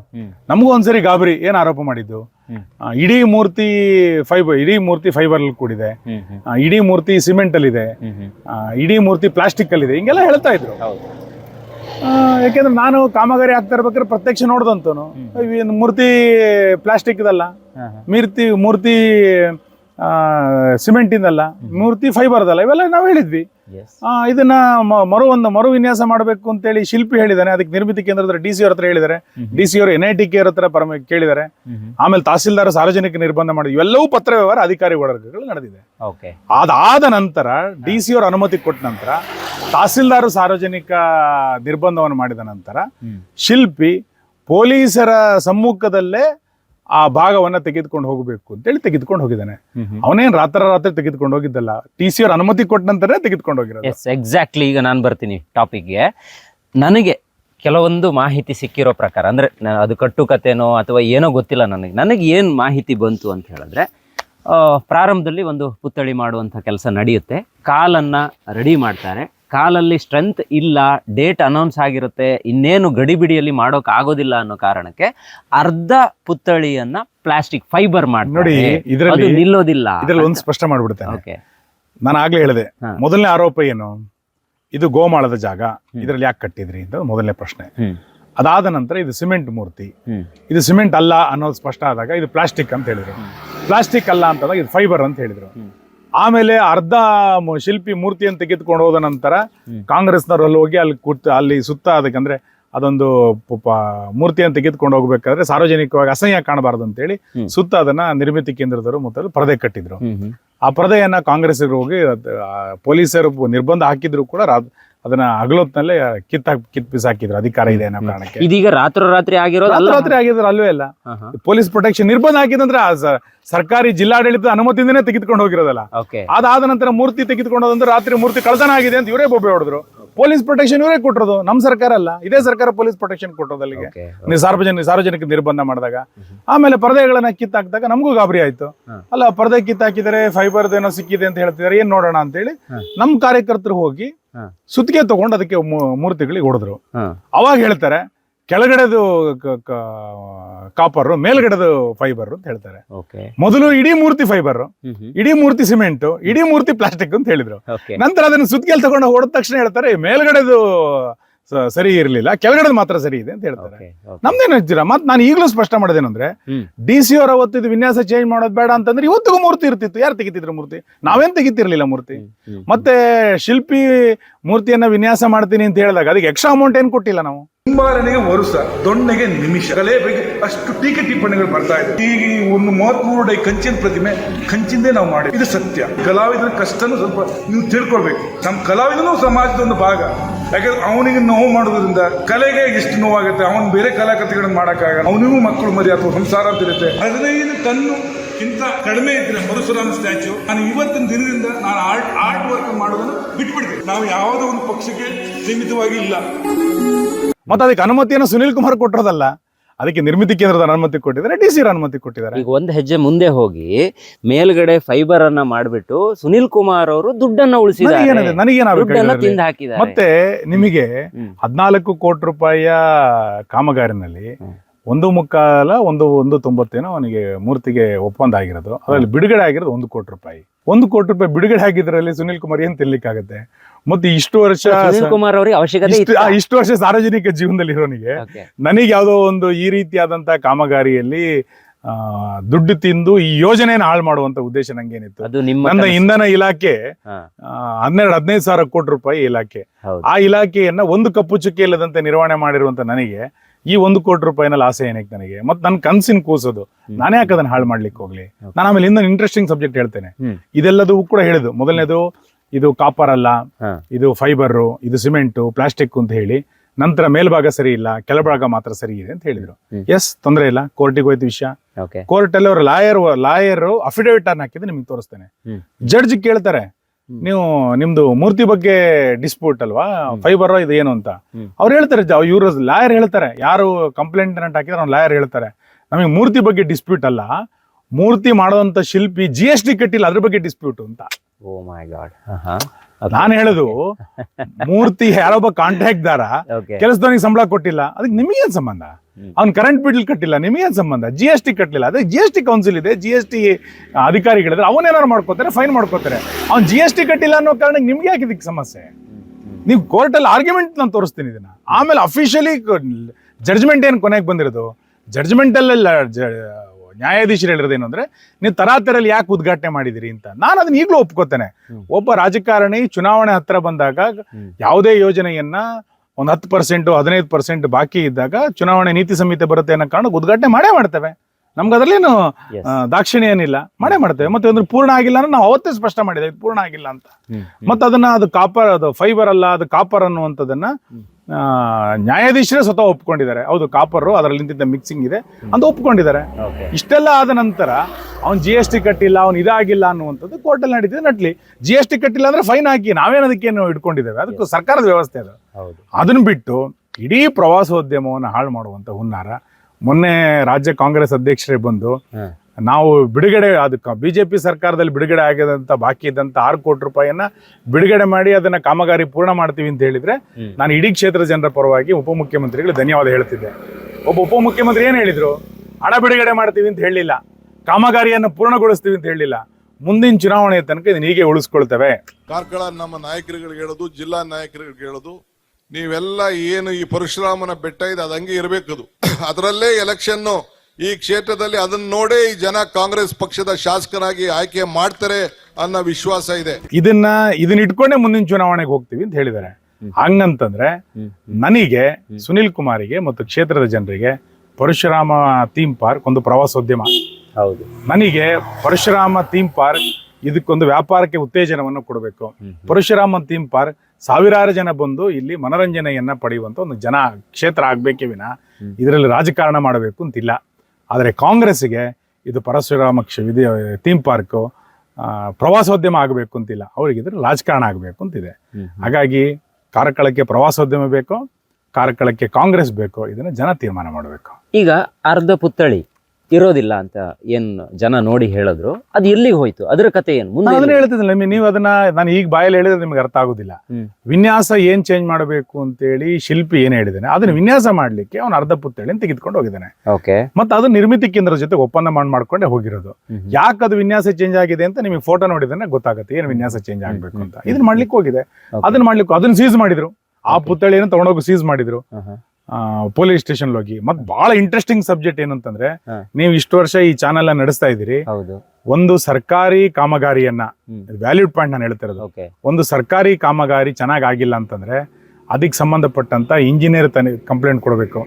ನಮಗೂ ಒಂದ್ಸರಿ ಗಾಬರಿ ಏನ್ ಆರೋಪ ಮಾಡಿದ್ದು. ಇಡೀ ಮೂರ್ತಿ ಫೈಬರ್ ಇಡೀ ಮೂರ್ತಿ ಫೈಬರ್ ಅಲ್ಲಿ ಕೂಡಿದೆ ಇಡೀ ಮೂರ್ತಿ ಸಿಮೆಂಟ್ ಅಲ್ಲಿ ಇದೆ ಇಡೀ ಮೂರ್ತಿ ಪ್ಲಾಸ್ಟಿಕ್ ಅಲ್ಲಿ ಇದೆ ಹಿಂಗೆಲ್ಲ ಹೇಳ್ತಾ ಇದ್ರು. ಯಾಕೆಂದ್ರೆ ನಾನು ಕಾಮಗಾರಿ ಆಗ್ತಾ ಇರ್ಬೇಕಾದ್ರೆ ಪ್ರತ್ಯಕ್ಷ ನೋಡ್ದಂತನು. ಮೂರ್ತಿ ಪ್ಲಾಸ್ಟಿಕ್ ಇದಲ್ಲ. ಮೀರ್ತಿ ಮೂರ್ತಿ ಸಿಮೆಂಟ್ ಇಂದಲ್ಲ ಮೂರ್ತಿ ಫೈಬರ್ದಲ್ಲ ಇವೆಲ್ಲ ನಾವು ಹೇಳಿದ್ವಿ. ಇದನ್ನ ಮರು ಒಂದು ಮರು ವಿನ್ಯಾಸ ಮಾಡಬೇಕು ಅಂತೇಳಿ ಶಿಲ್ಪಿ ಹೇಳಿದಾನೆ ಅದಕ್ಕೆ ನಿರ್ಮಿತಿ ಕೇಂದ್ರದ ಡಿ ಸಿ ಅವ್ರ ಹತ್ರ ಹೇಳಿದ್ದಾರೆ ಡಿ ಸಿ ಅವರು ಎನ್ ಐ ಟಿ ಕೆ ಹತ್ರ ಪರಮ ಕೇಳಿದ್ದಾರೆ ಆಮೇಲೆ ತಹಸೀಲ್ದಾರ್ ಸಾರ್ವಜನಿಕ ನಿರ್ಬಂಧ ಮಾಡಿ ಇವೆಲ್ಲವೂ ಪತ್ರ ವ್ಯವಹಾರ ಅಧಿಕಾರಿ ವರ್ಗಗಳು ನಡೆದಿದೆ. ಅದಾದ ನಂತರ ಡಿ ಸಿ ಅವರು ಅನುಮತಿ ಕೊಟ್ಟ ನಂತರ ತಹಸೀಲ್ದಾರ್ ಸಾರ್ವಜನಿಕ ನಿರ್ಬಂಧವನ್ನು ಮಾಡಿದ ನಂತರ ಶಿಲ್ಪಿ ಪೊಲೀಸರ ಸಮ್ಮುಖದಲ್ಲೇ ಆ ಭಾಗವನ್ನ ತೆಗೆದುಕೊಂಡು ಹೋಗಬೇಕು ಅಂತೇಳಿ ತೆಗೆದುಕೊಂಡು ಹೋಗಿದ್ದಾನೆ. ಅವನೇನ್ ರಾತ್ರ ರಾತ್ರಿ ತೆಗೆದುಕೊಂಡು ಹೋಗಿದ್ದಲ್ಲ ಟಿ ಸಿ ಅವ್ರ ಅನುಮತಿ ಕೊಟ್ಟ ನಂತರ ತೆಗೆದುಕೊಂಡು ಹೋಗಿರೋದು. ಎಸ್ ಎಕ್ಸಾಕ್ಟ್ಲಿ ಈಗ ನಾನು ಬರ್ತೀನಿ ಟಾಪಿಕ್ಗೆ ನನಗೆ ಕೆಲವೊಂದು ಮಾಹಿತಿ ಸಿಕ್ಕಿರೋ ಪ್ರಕಾರ ಅಂದ್ರೆ ಅದು ಕಟ್ಟುಕತೆನೋ ಅಥವಾ ಏನೋ ಗೊತ್ತಿಲ್ಲ ನನಗೆ ನನಗೆ ಏನು ಮಾಹಿತಿ ಬಂತು ಅಂತ ಹೇಳಿದ್ರೆ ಆ, ಪ್ರಾರಂಭದಲ್ಲಿ ಒಂದು ಪುತ್ಥಳಿ ಮಾಡುವಂಥ ಕೆಲಸ ನಡೆಯುತ್ತೆ. ಕಾಲನ್ನು ರೆಡಿ ಮಾಡ್ತಾರೆ. ಕಾಲಲ್ಲಿ ಸ್ಟ್ರೆಂತ್ ಇಲ್ಲ ಡೇಟ್ ಅನೌನ್ಸ್ ಆಗಿರುತ್ತೆ ಇನ್ನೇನು ಗಡಿಬಿಡಿಯಲ್ಲಿ ಮಾಡೋಕೆ ಆಗೋದಿಲ್ಲ ಅನ್ನೋ ಕಾರಣಕ್ಕೆ ಅರ್ಧ ಪುತ್ಥಳಿಯನ್ನ ಪ್ಲಾಸ್ಟಿಕ್ ಫೈಬರ್ ಮಾಡಿ ನೋಡಿ, ಇದ್ರಲ್ಲಿ- ನಿಲ್ಲೋದಿಲ್ಲ ಇದರಲ್ಲಿ ಒಂದು ಸ್ಪಷ್ಟ ಮಾಡಿಬಿಡ್ತೇನೆ ಓಕೆ ನಾನು ಆಗ್ಲೇ ಹೇಳಿದೆ ಮೊದಲನೇ ಆರೋಪ ಏನು? ಇದು ಗೋಮಾಳದ ಜಾಗ ಇದರಲ್ಲಿ ಯಾಕೆ ಕಟ್ಟಿದ್ರಿ ಅಂತ ಮೊದಲನೇ ಪ್ರಶ್ನೆ. ಅದಾದ ನಂತರ ಇದು ಸಿಮೆಂಟ್ ಮೂರ್ತಿ. ಇದು ಸಿಮೆಂಟ್ ಅಲ್ಲ ಅನ್ನೋದು ಸ್ಪಷ್ಟ ಆದಾಗ ಇದು ಪ್ಲಾಸ್ಟಿಕ್ ಅಂತ ಹೇಳಿದ್ರು. ಪ್ಲಾಸ್ಟಿಕ್ ಅಲ್ಲ ಅಂತಂದಾಗ ಇದು ಫೈಬರ್ ಅಂತ ಹೇಳಿದ್ರು. ಆಮೇಲೆ ಅರ್ಧ ಶಿಲ್ಪಿ ಮೂರ್ತಿಯನ್ನು ತೆಗೆದುಕೊಂಡು ಹೋದ ನಂತರ. ಕಾಂಗ್ರೆಸ್ನವ್ರು ಅಲ್ಲಿ ಹೋಗಿ ಅಲ್ಲಿ ಕೂತ್ ಅಲ್ಲಿ ಸುತ್ತ ಅದಕ್ಕಂದ್ರೆ ಅದೊಂದು ಮೂರ್ತಿಯನ್ನು ತೆಗೆದುಕೊಂಡು ಹೋಗ್ಬೇಕಾದ್ರೆ ಸಾರ್ವಜನಿಕವಾಗಿ ಅಸಹ್ಯ ಕಾಣಬಾರದು ಅಂತೇಳಿ. ಸುತ್ತ ಅದನ್ನ ನಿರ್ಮಿತಿ ಕೇಂದ್ರದವರು ಮೊದಲು ಪರದೆ ಕಟ್ಟಿದ್ರು ಆ ಪರದೆಯನ್ನ ಕಾಂಗ್ರೆಸ್ಗೆ ಹೋಗಿ ಪೊಲೀಸರು ನಿರ್ಬಂಧ ಹಾಕಿದ್ರು ಕೂಡ ಅದನ್ನ ಹಗಲೊತ್ನಲ್ಲೇ ಕಿತ್ತ ಕಿತ್ ಬಿಸಾಕಿದ್ರು. ಅಧಿಕಾರ ಇದೆ ಅನ್ನೋ ಕಾರಣಕ್ಕೆ. ಇದೀಗ ರಾತ್ರೋರಾತ್ರಿ ಆಗಿರೋದು ರಾತ್ರಿ ಅಲ್ಲ ರಾತ್ರಿ ಆಗಿದ್ರು ಅಲ್ವೇ ಇಲ್ಲ. ಪೊಲೀಸ್ ಪ್ರೊಟೆಕ್ಷನ್ ನಿರ್ಬಂಧ ಹಾಕಿದಂದ್ರೆ ಸರ್ಕಾರಿ ಜಿಲ್ಲಾಡಳಿತದ ಅನುಮತಿಯಿಂದನೇ ತೆಗೆದುಕೊಂಡು ಹೋಗಿರೋದಲ್ಲ. ಅದಾದ ನಂತರ ಮೂರ್ತಿ ತೆಗೆದುಕೊಂಡು ಹೋದಂದ್ರೆ ರಾತ್ರಿ ಮೂರ್ತಿ ಕಳ್ತನ ಆಗಿದೆ ಅಂತ ಇವರೇ ಬೊಬ್ಬೆ ಹೊಡೆದ್ರು. ಪೊಲೀಸ್ ಪ್ರೊಟೆಕ್ಷನ್ ಇವರೇ ಕೊಟ್ಟರು ನಮ್ಮ ಸರ್ಕಾರ ಅಲ್ಲ. ಇದೇ ಸರ್ಕಾರ ಪೊಲೀಸ್ ಪ್ರೊಟೆಕ್ಷನ್ ಕೊಟ್ಟೋದು ಅಲ್ಲಿಗೆ. ಸಾರ್ವಜನಿಕ ಸಾರ್ವಜನಿಕ ನಿರ್ಬಂಧ ಮಾಡಿದಾಗ. ಆಮೇಲೆ ಪರದೆಗಳನ್ನ ಕಿತ್ತಾಕಿದಾಗ ನಮಗೂ ಗಾಬರಿ ಆಯ್ತು. ಅಲ್ಲ ಪರದೆ ಕಿತ್ತಾಕಿದರೆ ಫೈಬರ್ ಏನೋ ಸಿಕ್ಕಿದೆ ಅಂತ ಹೇಳ್ತಿದ್ದಾರೆ. ಏನ್ ನೋಡೋಣ ಅಂತೇಳಿ ಹೇಳಿ ನಮ್ಮ ಕಾರ್ಯಕರ್ತರು ಹೋಗಿ. ಸುತ್ತಿಗೆ ತಗೊಂಡು ಅದಕ್ಕೆ ಮೂರ್ತಿಗಳಿಗೆ ಹೊಡೆದ್ರು. ಅವಾಗ ಹೇಳ್ತಾರೆ ಕೆಳಗಡೆದು ಕಾಪರ್ ಮೇಲ್ಗಡೆದು ಫೈಬರ್ ಅಂತ ಹೇಳ್ತಾರೆ. ಮೊದಲು ಇಡೀ ಮೂರ್ತಿ ಫೈಬರ್ ಇಡೀ ಮೂರ್ತಿ ಸಿಮೆಂಟ್ ಇಡೀ ಮೂರ್ತಿ ಪ್ಲಾಸ್ಟಿಕ್ ಅಂತ ಹೇಳಿದ್ರು. ನಂತರ ಅದನ್ನ ಸುತ್ತಿಗೆಲ್ ತಗೊಂಡು ಹೊಡೆದ ತಕ್ಷಣ ಹೇಳ್ತಾರೆ ಮೇಲ್ಗಡೆದು ಸರಿ ಇರಲಿಲ್ಲ. ಕೆಳಗಡೆ ಮಾತ್ರ ಸರಿ ಇದೆ ಅಂತ ಹೇಳ್ತಾರೆ. ನಮ್ದೇನು ಹಚ್ಚಿರ ಮತ್ತೆ ನಾನು ಈಗಲೂ ಸ್ಪಷ್ಟ ಮಾಡೋದೇನಂದ್ರೆ ಡಿ ಸಿ ಅವರ ಅವತ್ತು ಇದು ವಿನ್ಯಾಸ ಚೇಂಜ್ ಮಾಡೋದು ಬೇಡ ಅಂತಂದ್ರೆ ಇವತ್ತಿಗೂ ಮೂರ್ತಿ ಇರ್ತಿತ್ತು. ಯಾರು ತೆಗಿತಿದ್ರು ಮೂರ್ತಿ? ನಾವೇನ್ ತೆಗಿತಿರ್ಲಿಲ್ಲ ಮೂರ್ತಿ. ಮತ್ತೆ ಶಿಲ್ಪಿ ಮೂರ್ತಿಯನ್ನ ವಿನ್ಯಾಸ ಮಾಡ್ತೀನಿ ಅಂತ ಹೇಳಿದಾಗ ಅದಕ್ಕೆ ಎಕ್ಸ್ಟ್ರಾ ಅಮೌಂಟ್ ಏನ್ ಕೊಟ್ಟಿಲ್ಲ ನಾವು? ಕುಂಬಾರನಿಗೆ ವರುಷ ದೊಣ್ಣೆಗೆ ನಿಮಿಷ. ಕಲೆ ಬಗ್ಗೆ ಅಷ್ಟು ಟೀಕೆ ಟಿಪ್ಪಣಿಗಳು ಬರ್ತಾ ಇದೆ. ಈಗ ಈ ಒಂದು ಮೂವತ್ಮೂರು ಡೈ ಕಂಚಿನ ಪ್ರತಿಮೆ ಕಂಚಿಂದೇ ನಾವು ಮಾಡಿ ಇದು ಸತ್ಯ. ಕಲಾವಿದರ ಕಷ್ಟನೂ ಸ್ವಲ್ಪ ನೀವು ತಿಳ್ಕೊಳ್ಬೇಕು. ನಮ್ಮ ಕಲಾವಿದನೂ ಸಮಾಜದ ಒಂದು ಭಾಗ. ಯಾಕಂದ್ರೆ ಅವನಿಗೆ ನೋವು ಮಾಡೋದ್ರಿಂದ ಕಲೆಗೆ ಎಷ್ಟು ನೋವಾಗುತ್ತೆ. ಅವನು ಬೇರೆ ಕಲಾಕೃತಿಗಳನ್ನು ಮಾಡೋಕ್ಕಾಗಲ್ಲ. ಅವನಿಗೂ ಮಕ್ಕಳು ಮರಿ ಅಥವಾ ಸಂಸಾರ ಅಂತ ಇರುತ್ತೆ. ಹದಿನೈದು ಟನ್ನು ಇಂತ ಕಡಿಮೆ ಇದ್ರೆ ಪರಶುರಾಮ ಸ್ಟ್ಯಾಚು ನಾನು ಇವತ್ತಿನ ದಿನದಿಂದ ನಾನು ಆರ್ಟ್ ಆರ್ಟ್ ವರ್ಕ್ ಮಾಡೋದನ್ನು ಬಿಟ್ಬಿಡ್ತೀನಿ. ನಾವು ಯಾವುದೋ ಒಂದು ಪಕ್ಷಕ್ಕೆ ಸೀಮಿತವಾಗಿ ಇಲ್ಲ ಮತ್ತೆ ಅದಕ್ಕೆ ಅನುಮತಿಯನ್ನು ಸುನಿಲ್ ಕುಮಾರ್ ಕೊಟ್ಟಿರೋದಲ್ಲ. ಅದಕ್ಕೆ ನಿರ್ಮಿತಿ ಕೇಂದ್ರದ ಅನುಮತಿ ಕೊಟ್ಟಿದ್ದಾರೆ ಡಿ ಸಿ ಅನುಮತಿ ಕೊಟ್ಟಿದ್ದಾರೆ. ಈಗ ಒಂದು ಹೆಜ್ಜೆ ಮುಂದೆ ಹೋಗಿ ಮೇಲ್ಗಡೆ ಫೈಬರ್ ಅನ್ನ ಮಾಡಿಬಿಟ್ಟು ಸುನಿಲ್ ಕುಮಾರ್ ಅವರು ದುಡ್ಡನ್ನ ಉಳಿಸಿದ್ದಾರೆ. ನನಗೇನದು ನನಗೇನಾಗಬೇಕು ದುಡ್ಡನ್ನ ತಿಂದು ಹಾಕಿದ್ದಾರೆ. ಮತ್ತೆ ನಿಮಗೆ. ಹದಿನಾಲ್ಕು ಕೋಟಿ ರೂಪಾಯಿಯ ಕಾಮಗಾರಿನಲ್ಲಿ. ಒಂದು ಮುಕ್ಕಾಲ ಒಂದು ಒಂದು ತೊಂಬತ್ತೇನೋ ಅವನಿಗೆ ಮೂರ್ತಿಗೆ ಒಪ್ಪಂದ ಆಗಿರೋದು. ಅದರಲ್ಲಿ ಬಿಡುಗಡೆ ಆಗಿರೋದು ಒಂದು ಕೋಟಿ ರೂಪಾಯಿ. ಒಂದು ಕೋಟಿ ರೂಪಾಯಿ ಬಿಡುಗಡೆ ಆಗಿದ್ರಲ್ಲಿ ಸುನಿಲ್ ಕುಮಾರ್ ಏನ್ ತಿನ್ಲಿಕ್ಕಾಗತ್ತೆ? ಮತ್ತೆ ಇಷ್ಟು ವರ್ಷ ಸುನಿಲ್ ಕುಮಾರ್ ಅವರಿಗೆ ಅವಶ್ಯಕತೆ ಇಷ್ಟು ವರ್ಷ ಸಾರ್ವಜನಿಕ ಜೀವನದಲ್ಲಿ ಇರೋನಿಗೆ ನನಗೆ ಯಾವುದೋ ಒಂದು ಈ ರೀತಿಯಾದಂತ ಕಾಮಗಾರಿಯಲ್ಲಿ ದುಡ್ಡು ತಿಂದು ಈ ಯೋಜನೆಯನ್ನು ಹಾಳು ಮಾಡುವಂತ ಉದ್ದೇಶ ನಂಗೇನಿತ್ತು. ನನ್ನ. ಇಂಧನ ಇಲಾಖೆ ಹನ್ನೆರಡು ಹದಿನೈದು ಸಾವಿರ ಕೋಟಿ ರೂಪಾಯಿ ಇಲಾಖೆ. ಆ ಇಲಾಖೆಯನ್ನ ಒಂದು ಕಪ್ಪು ಚುಕ್ಕಿ ಇಲ್ಲದಂತೆ ನಿರ್ವಹಣೆ ಮಾಡಿರುವಂತ ನನಗೆ ಈ ಒಂದು ಕೋಟಿ ರೂಪಾಯಿನಲ್ಲಿ ಆಸೆ ಏನಕ್ಕೆ ನನಗೆ? ಮತ್ತೆ ನನ್ನ ಕನ್ಸಿನ ಕೂಸೋದು. ನಾನೇ ಯಾಕೆ ಅದನ್ನ ಹಾಳು ಮಾಡ್ಲಿಕ್ಕೆ ಹೋಗ್ಲಿ? ನಾನು ಆಮೇಲೆ ಇನ್ನೊಂದು ಇಂಟ್ರೆಸ್ಟಿಂಗ್ ಸಬ್ಜೆಕ್ಟ್ ಹೇಳ್ತೇನೆ. ಇದೆಲ್ಲದೂ ಕೂಡ ಹೇಳಿದ್ದು. ಮೊದಲನೇದು ಇದು ಕಾಪರ್ ಅಲ್ಲ ಇದು ಫೈಬರ್ ಇದು ಸಿಮೆಂಟು ಪ್ಲಾಸ್ಟಿಕ್ ಅಂತ ಹೇಳಿ. ನಂತರ ಮೇಲ್ಭಾಗ ಸರಿ ಇಲ್ಲ ಕೆಳಭಾಗ ಮಾತ್ರ ಸರಿ ಇದೆ ಅಂತ ಹೇಳಿದ್ರು. ಎಸ್ ತೊಂದರೆ ಇಲ್ಲ. ಕೋರ್ಟಿಗೆ ಹೋಯ್ತು ವಿಷಯ. ಕೋರ್ಟ್ ಅಲ್ಲಿ ಅವರು ಲಾಯರ್ ಲಾಯರ್ ಅಫಿಡವಿಟ್ ಅನ್ನ ಹಾಕಿದ್ರೆ ನಿಮ್ಗೆ ತೋರಿಸ್ತೇನೆ. ಜಡ್ಜ್ ಕೇಳ್ತಾರೆ. ನೀವು ನಿಮ್ದು ಮೂರ್ತಿ ಬಗ್ಗೆ ಡಿಸ್ಪ್ಯೂಟ್ ಅಲ್ವಾ? ಫೈಬರ್ ಇದು ಏನು ಅಂತ. ಅವ್ರು ಹೇಳ್ತಾರೆ ಇವ್ರ ಲಾಯರ್ ಹೇಳ್ತಾರೆ. ಯಾರು ಕಂಪ್ಲೇಂಟ್ ಹಾಕಿದ್ರೆ ಅವ್ನು ಲಾಯರ್ ಹೇಳ್ತಾರೆ. ನಮಗೆ ಮೂರ್ತಿ ಬಗ್ಗೆ ಡಿಸ್ಪ್ಯೂಟ್ ಅಲ್ಲ. ಮೂರ್ತಿ ಮಾಡೋದಂತ ಶಿಲ್ಪಿ ಜಿ ಎಸ್ ಟಿ ಕಟ್ಟಿಲ್ಲ ಅದ್ರ ಬಗ್ಗೆ ಡಿಸ್ಪ್ಯೂಟ್ ಅಂತ. ಓ ಮೈ ಗಾಡ್ ನಾನು ಹೇಳುದು ಮೂರ್ತಿ ಯಾರೊಬ್ಬ ಕಾಂಟ್ರಾಕ್ಟ್ ದಾರ ಕೆಲಸದವನಿಗೆ ಸಂಬಳ ಕೊಟ್ಟಿಲ್ಲ. ಅದಕ್ಕೆ ನಿಮಗೇನ್ ಸಂಬಂಧ. ಅವ್ನು ಕರೆಂಟ್ ಬಿಲ್ ಕಟ್ಟಿಲ್ಲ ನಿಮಗೇನ್ ಸಂಬಂಧ? ಜಿ ಎಸ್ ಟಿ ಕಟ್ಟಲಿಲ್ಲ ಅದೇ ಜಿ ಎಸ್ ಟಿ ಕೌನ್ಸಿಲ್ ಇದೆ ಜಿ ಎಸ್ ಟಿ ಅಧಿಕಾರಿಗಳಿದ್ರೆ ಅವನೇನಾರು ಮಾಡ್ಕೋತಾರೆ ಫೈನ್ ಮಾಡ್ಕೋತಾರೆ. ಅವ್ನು ಜಿ ಎಸ್ ಟಿ ಕಟ್ಟಿಲ್ಲ ಅನ್ನೋ ಕಾರಣಕ್ಕೆ ನಿಮ್ಗೆ ಯಾಕೆ ಇದಕ್ಕೆ ಸಮಸ್ಯೆ? ನೀವು ಕೋರ್ಟಲ್ಲಿ ಆರ್ಗ್ಯುಮೆಂಟ್ ನಾನು ತೋರಿಸ್ತೀನಿ ಇದನ್ನ. ಆಮೇಲೆ ಅಫಿಷಿಯಲಿ ಜಡ್ಜ್ಮೆಂಟ್ ಏನು ಕೊನೆಗೆ ಬಂದಿರೋದು? ಜಡ್ಜ್ಮೆಂಟಲ್ಲೆಲ್ಲ ನ್ಯಾಯಾಧೀಶರು ಹೇಳಿರೋದು ಏನು ಅಂದ್ರೆ ನೀವು ತರಾತರಲ್ಲಿ ಯಾಕೆ ಉದ್ಘಾಟನೆ ಮಾಡಿದಿರಿ ಅಂತ. ನಾನು ಅದನ್ನ ಈಗಲೂ ಒಪ್ಕೋತೇನೆ. ಒಬ್ಬ ರಾಜಕಾರಣಿ ಚುನಾವಣೆ ಹತ್ರ ಬಂದಾಗ ಯಾವುದೇ ಯೋಜನೆಯನ್ನ ಒಂದು ಹತ್ತು ಪರ್ಸೆಂಟ್ ಹದಿನೈದು ಪರ್ಸೆಂಟ್ ಬಾಕಿ ಇದ್ದಾಗ ಚುನಾವಣೆ ನೀತಿ ಸಂಹಿತೆ ಬರುತ್ತೆ ಅನ್ನೋ ಕಾರಣಕ್ಕೆ ಉದ್ಘಾಟನೆ ಮಾಡೇ ಮಾಡ್ತೇವೆ. ನಮ್ಗೆ ಅದರಲ್ಲೇನು ಏನು ದಾಕ್ಷಿಣ್ಯ ಏನಿಲ್ಲ ಮಾಡೇ ಮಾಡ್ತೇವೆ. ಮತ್ತೆ ಅಂದ್ರೆ ಪೂರ್ಣ ಆಗಿಲ್ಲ ಅಂದ್ರೆ ನಾವು ಅವತ್ತೇ ಸ್ಪಷ್ಟ ಮಾಡಿದ್ದೇವೆ ಪೂರ್ಣ ಆಗಿಲ್ಲ ಅಂತ. ಮತ್ತೆ ಅದನ್ನ ಅದು ಕಾಪರ್ ಅದು ಫೈಬರ್ ಅಲ್ಲ ಅದು ಕಾಪರ್ ಅನ್ನುವಂಥದ್ದನ್ನ ನ್ಯಾಯಾಧೀಶರೇ ಸ್ವತಃ ಒಪ್ಕೊಂಡಿದ್ದಾರೆ. ಹೌದು ಕಾಪರ್ ಅದರಲ್ಲಿ ನಿಂತಿದ್ದ ಮಿಕ್ಸಿಂಗ್ ಇದೆ. ಅಂತ ಒಪ್ಕೊಂಡಿದ್ದಾರೆ. ಇಷ್ಟೆಲ್ಲ ಆದ ನಂತರ ಅವ್ನು ಜಿ ಎಸ್ ಟಿ ಕಟ್ಟಿಲ್ಲ ಅವ್ನು ಇದಾಗಿಲ್ಲ ಅನ್ನುವಂಥದ್ದು ಕೋರ್ಟಲ್ಲಿ ನಡೀತಿದೆ. ನಟ್ಲಿ ಜಿ ಎಸ್ ಟಿ ಕಟ್ಟಿಲ್ಲ ಅಂದ್ರೆ ಫೈನ್ ಹಾಕಿ ನಾವೇನು ಅದಕ್ಕೇನು ಇಟ್ಕೊಂಡಿದ್ದೇವೆ? ಅದಕ್ಕೂ ಸರ್ಕಾರದ ವ್ಯವಸ್ಥೆ ಅದು. ಹೌದು. ಅದನ್ನ ಬಿಟ್ಟು ಇಡೀ ಪ್ರವಾಸೋದ್ಯಮವನ್ನು ಹಾಳು ಮಾಡುವಂತ ಹುನ್ನಾರ ಮೊನ್ನೆ ರಾಜ್ಯ ಕಾಂಗ್ರೆಸ್ ಅಧ್ಯಕ್ಷರೇ ಬಂದು. ನಾವು ಬಿಡುಗಡೆ ಅದಕ್ಕೆ ಬಿಜೆಪಿ ಸರ್ಕಾರದಲ್ಲಿ ಬಿಡುಗಡೆ ಆಗಿದಂತ ಬಾಕಿ ಇದ್ದಂತ ಆರು ಕೋಟಿ ರೂಪಾಯಿಯನ್ನ ಬಿಡುಗಡೆ ಮಾಡಿ ಅದನ್ನ ಕಾಮಗಾರಿ ಪೂರ್ಣ ಮಾಡ್ತೀವಿ ಅಂತ ಹೇಳಿದ್ರೆ. ನಾನು ಇಡೀ ಕ್ಷೇತ್ರ ಜನರ ಪರವಾಗಿ ಉಪಮುಖ್ಯಮಂತ್ರಿಗಳು ಧನ್ಯವಾದ ಹೇಳ್ತಿದ್ದೆ. ಒಬ್ಬ ಉಪಮುಖ್ಯಮಂತ್ರಿ ಏನ್ ಹೇಳಿದ್ರು? ಹಣ ಬಿಡುಗಡೆ ಮಾಡ್ತೀವಿ ಅಂತ ಹೇಳಿಲ್ಲ. ಕಾಮಗಾರಿಯನ್ನು ಪೂರ್ಣಗೊಳಿಸ್ತೀವಿ ಅಂತ ಹೇಳಿಲ್ಲ. ಮುಂದಿನ ಚುನಾವಣೆಯ ತನಕ ಇದನ್ನ ಹೀಗೆ ಉಳಿಸ್ಕೊಳ್ತೇವೆ. ಕಾರ್ಕಳ ನಮ್ಮ ನಾಯಕರುಗಳಿಗೆ ಹೇಳೋದು ಜಿಲ್ಲಾ ನಾಯಕರುಗಳಿಗೆ ಹೇಳೋದು ನೀವೆಲ್ಲ ಏನು ಈ ಪರಶುರಾಮನ ಬೆಟ್ಟ ಇದೆ ಅದಂಗೆ ಹಂಗೆ ಇರಬೇಕದು ಅದರಲ್ಲೇ ಎಲೆಕ್ಷನ್ ಈ ಕ್ಷೇತ್ರದಲ್ಲಿ ಅದನ್ನ ನೋಡಿ ಈ ಜನ ಕಾಂಗ್ರೆಸ್ ಪಕ್ಷದ ಶಾಸಕರಾಗಿ ಆಯ್ಕೆ ಮಾಡ್ತಾರೆ ಅನ್ನೋ ವಿಶ್ವಾಸ ಇದೆ. ಇದನ್ನ ಇದನ್ನ ಇಟ್ಕೊಂಡೇ ಮುಂದಿನ ಚುನಾವಣೆಗೆ ಹೋಗ್ತೀವಿ ಅಂತ ಹೇಳಿದ್ದಾರೆ. ಹಂಗಂತಂದ್ರೆ ನನಗೆ ಸುನಿಲ್ ಕುಮಾರಿಗೆ ಮತ್ತು ಕ್ಷೇತ್ರದ ಜನರಿಗೆ ಪರಶುರಾಮ ಥೀಮ್ ಪಾರ್ಕ್ ಒಂದು ಪ್ರವಾಸೋದ್ಯಮ. ಹೌದು. ನನಗೆ ಪರಶುರಾಮ ಥೀಮ್ ಪಾರ್ಕ್ ಇದಕ್ಕೊಂದು ವ್ಯಾಪಾರಕ್ಕೆ ಉತ್ತೇಜನವನ್ನು ಕೊಡಬೇಕು. ಪರಶುರಾಮ ಥೀಮ್ ಪಾರ್ಕ್ ಸಾವಿರಾರು ಜನ ಬಂದು ಇಲ್ಲಿ ಮನರಂಜನೆಯನ್ನ ಪಡೆಯುವಂತ ಒಂದು ಜನ ಕ್ಷೇತ್ರ ಆಗ್ಬೇಕೇ ವಿನ ಇದರಲ್ಲಿ ರಾಜಕಾರಣ ಮಾಡಬೇಕು ಅಂತಿಲ್ಲ. ಆದರೆ ಕಾಂಗ್ರೆಸ್ಗೆ ಇದು ಪರಶುರಾಮ ಇದು ಥೀಮ್ ಪಾರ್ಕು ಪ್ರವಾಸೋದ್ಯಮ ಆಗಬೇಕು ಅಂತಿಲ್ಲ. ಅವ್ರಿಗೆ ಇದ್ರೆ ರಾಜಕಾರಣ ಆಗಬೇಕು ಅಂತಿದೆ. ಹಾಗಾಗಿ ಕಾರ್ಕಳಕ್ಕೆ ಪ್ರವಾಸೋದ್ಯಮ ಬೇಕು ಕಾರ್ಕಳಕ್ಕೆ ಕಾಂಗ್ರೆಸ್ ಬೇಕು ಇದನ್ನ ಜನ ತೀರ್ಮಾನ ಮಾಡಬೇಕು. ಈಗ ಅರ್ಧ ಪುತ್ಥಳಿ. ಇರೋದಿಲ್ಲ ಅಂತ ಏನ್ ಜನ ನೋಡಿ ಹೇಳಿದ್ರು. ಅದು ಎಲ್ಲಿಗೆ ಹೋಯ್ತು. ಅದರ ಕತೆ ಏನು? ಮುಂದೆ ನಾನು ಅದನ್ನ? ಹೇಳ್ತಿದ್ದಿಲ್ಲ ನೀವು ಅದನ್ನ ನಾನು ಈಗ ಬಾಯಲ್ಲಿ ಹೇಳಿದ್ರೆ ನಿಮ್ಗೆ ಅರ್ಥ ಆಗುದಿಲ್ಲ. ವಿನ್ಯಾಸ ಏನ್ ಚೇಂಜ್ ಮಾಡಬೇಕು ಅಂತೇಳಿ ಶಿಲ್ಪಿ ಏನ್ ಹೇಳಿದಾನೆ ಅದನ್ನ ವಿನ್ಯಾಸ ಮಾಡ್ಲಿಕ್ಕೆ ಅವ್ನು ಅರ್ಧ ಪುತ್ತಳಿ ತೆಗೆದುಕೊಂಡು ಹೋಗಿದ್ದಾನೆ. ಓಕೆ. ಮತ್ತೆ ಅದು ನಿರ್ಮಿತಿ ಕೇಂದ್ರ ಜೊತೆ ಒಪ್ಪಂದ ಮಾಡಿ ಮಾಡ್ಕೊಂಡೆ ಹೋಗಿರೋದು. ಯಾಕೆ ಅದು ವಿನ್ಯಾಸ ಚೇಂಜ್ ಆಗಿದೆ ಅಂತ ನಿಮಗೆ ಫೋಟೋ ನೋಡಿದ್ರೆ ಗೊತ್ತಾಗುತ್ತೆ ಏನು ವಿನ್ಯಾಸ ಚೇಂಜ್ ಆಗ್ಬೇಕು ಅಂತ. ಇದನ್ನ ಮಾಡ್ಲಿಕ್ಕೆ ಹೋಗಿದೆ. ಅದನ್ನ ಮಾಡ್ಲಿಕ್ಕೆ ಅದನ್ನ ಸೀಸ್ ಮಾಡಿದ್ರು. ಆ ಪುತ್ತಳಿಯನ್ನು ತಗೊಂಡೋಗಿ ಸೀಸ್ ಮಾಡಿದ್ರು. ಪೊಲೀಸ್ ಸ್ಟೇಷನ್ ಹೋಗಿ. ಮತ್ ಬಹಳ ಇಂಟ್ರೆಸ್ಟಿಂಗ್ ಸಬ್ಜೆಕ್ಟ್ ಏನಂತಂದ್ರೆ. ನೀವು ಇಷ್ಟು ವರ್ಷ ಈ ಚಾನೆಲ್ ನಡೆಸ್ತಾ ಇದ್ದೀರಿ. ಹೌದು. ಒಂದು ಸರ್ಕಾರಿ ಕಾಮಗಾರಿಯನ್ನ. ವ್ಯಾಲ್ಯೂಡ್ ಪಾಯಿಂಟ್ ನಾನು ಹೇಳ್ತಿರೋದು. ಒಂದು ಸರ್ಕಾರಿ ಕಾಮಗಾರಿ ಚೆನ್ನಾಗ್ ಆಗಿಲ್ಲ ಅಂತಂದ್ರೆ ಅದಕ್ಕೆ ಸಂಬಂಧಪಟ್ಟಂತ ಇಂಜಿನಿಯರ್ ತನಿ ಕಂಪ್ಲೇಂಟ್ ಕೊಡಬೇಕು.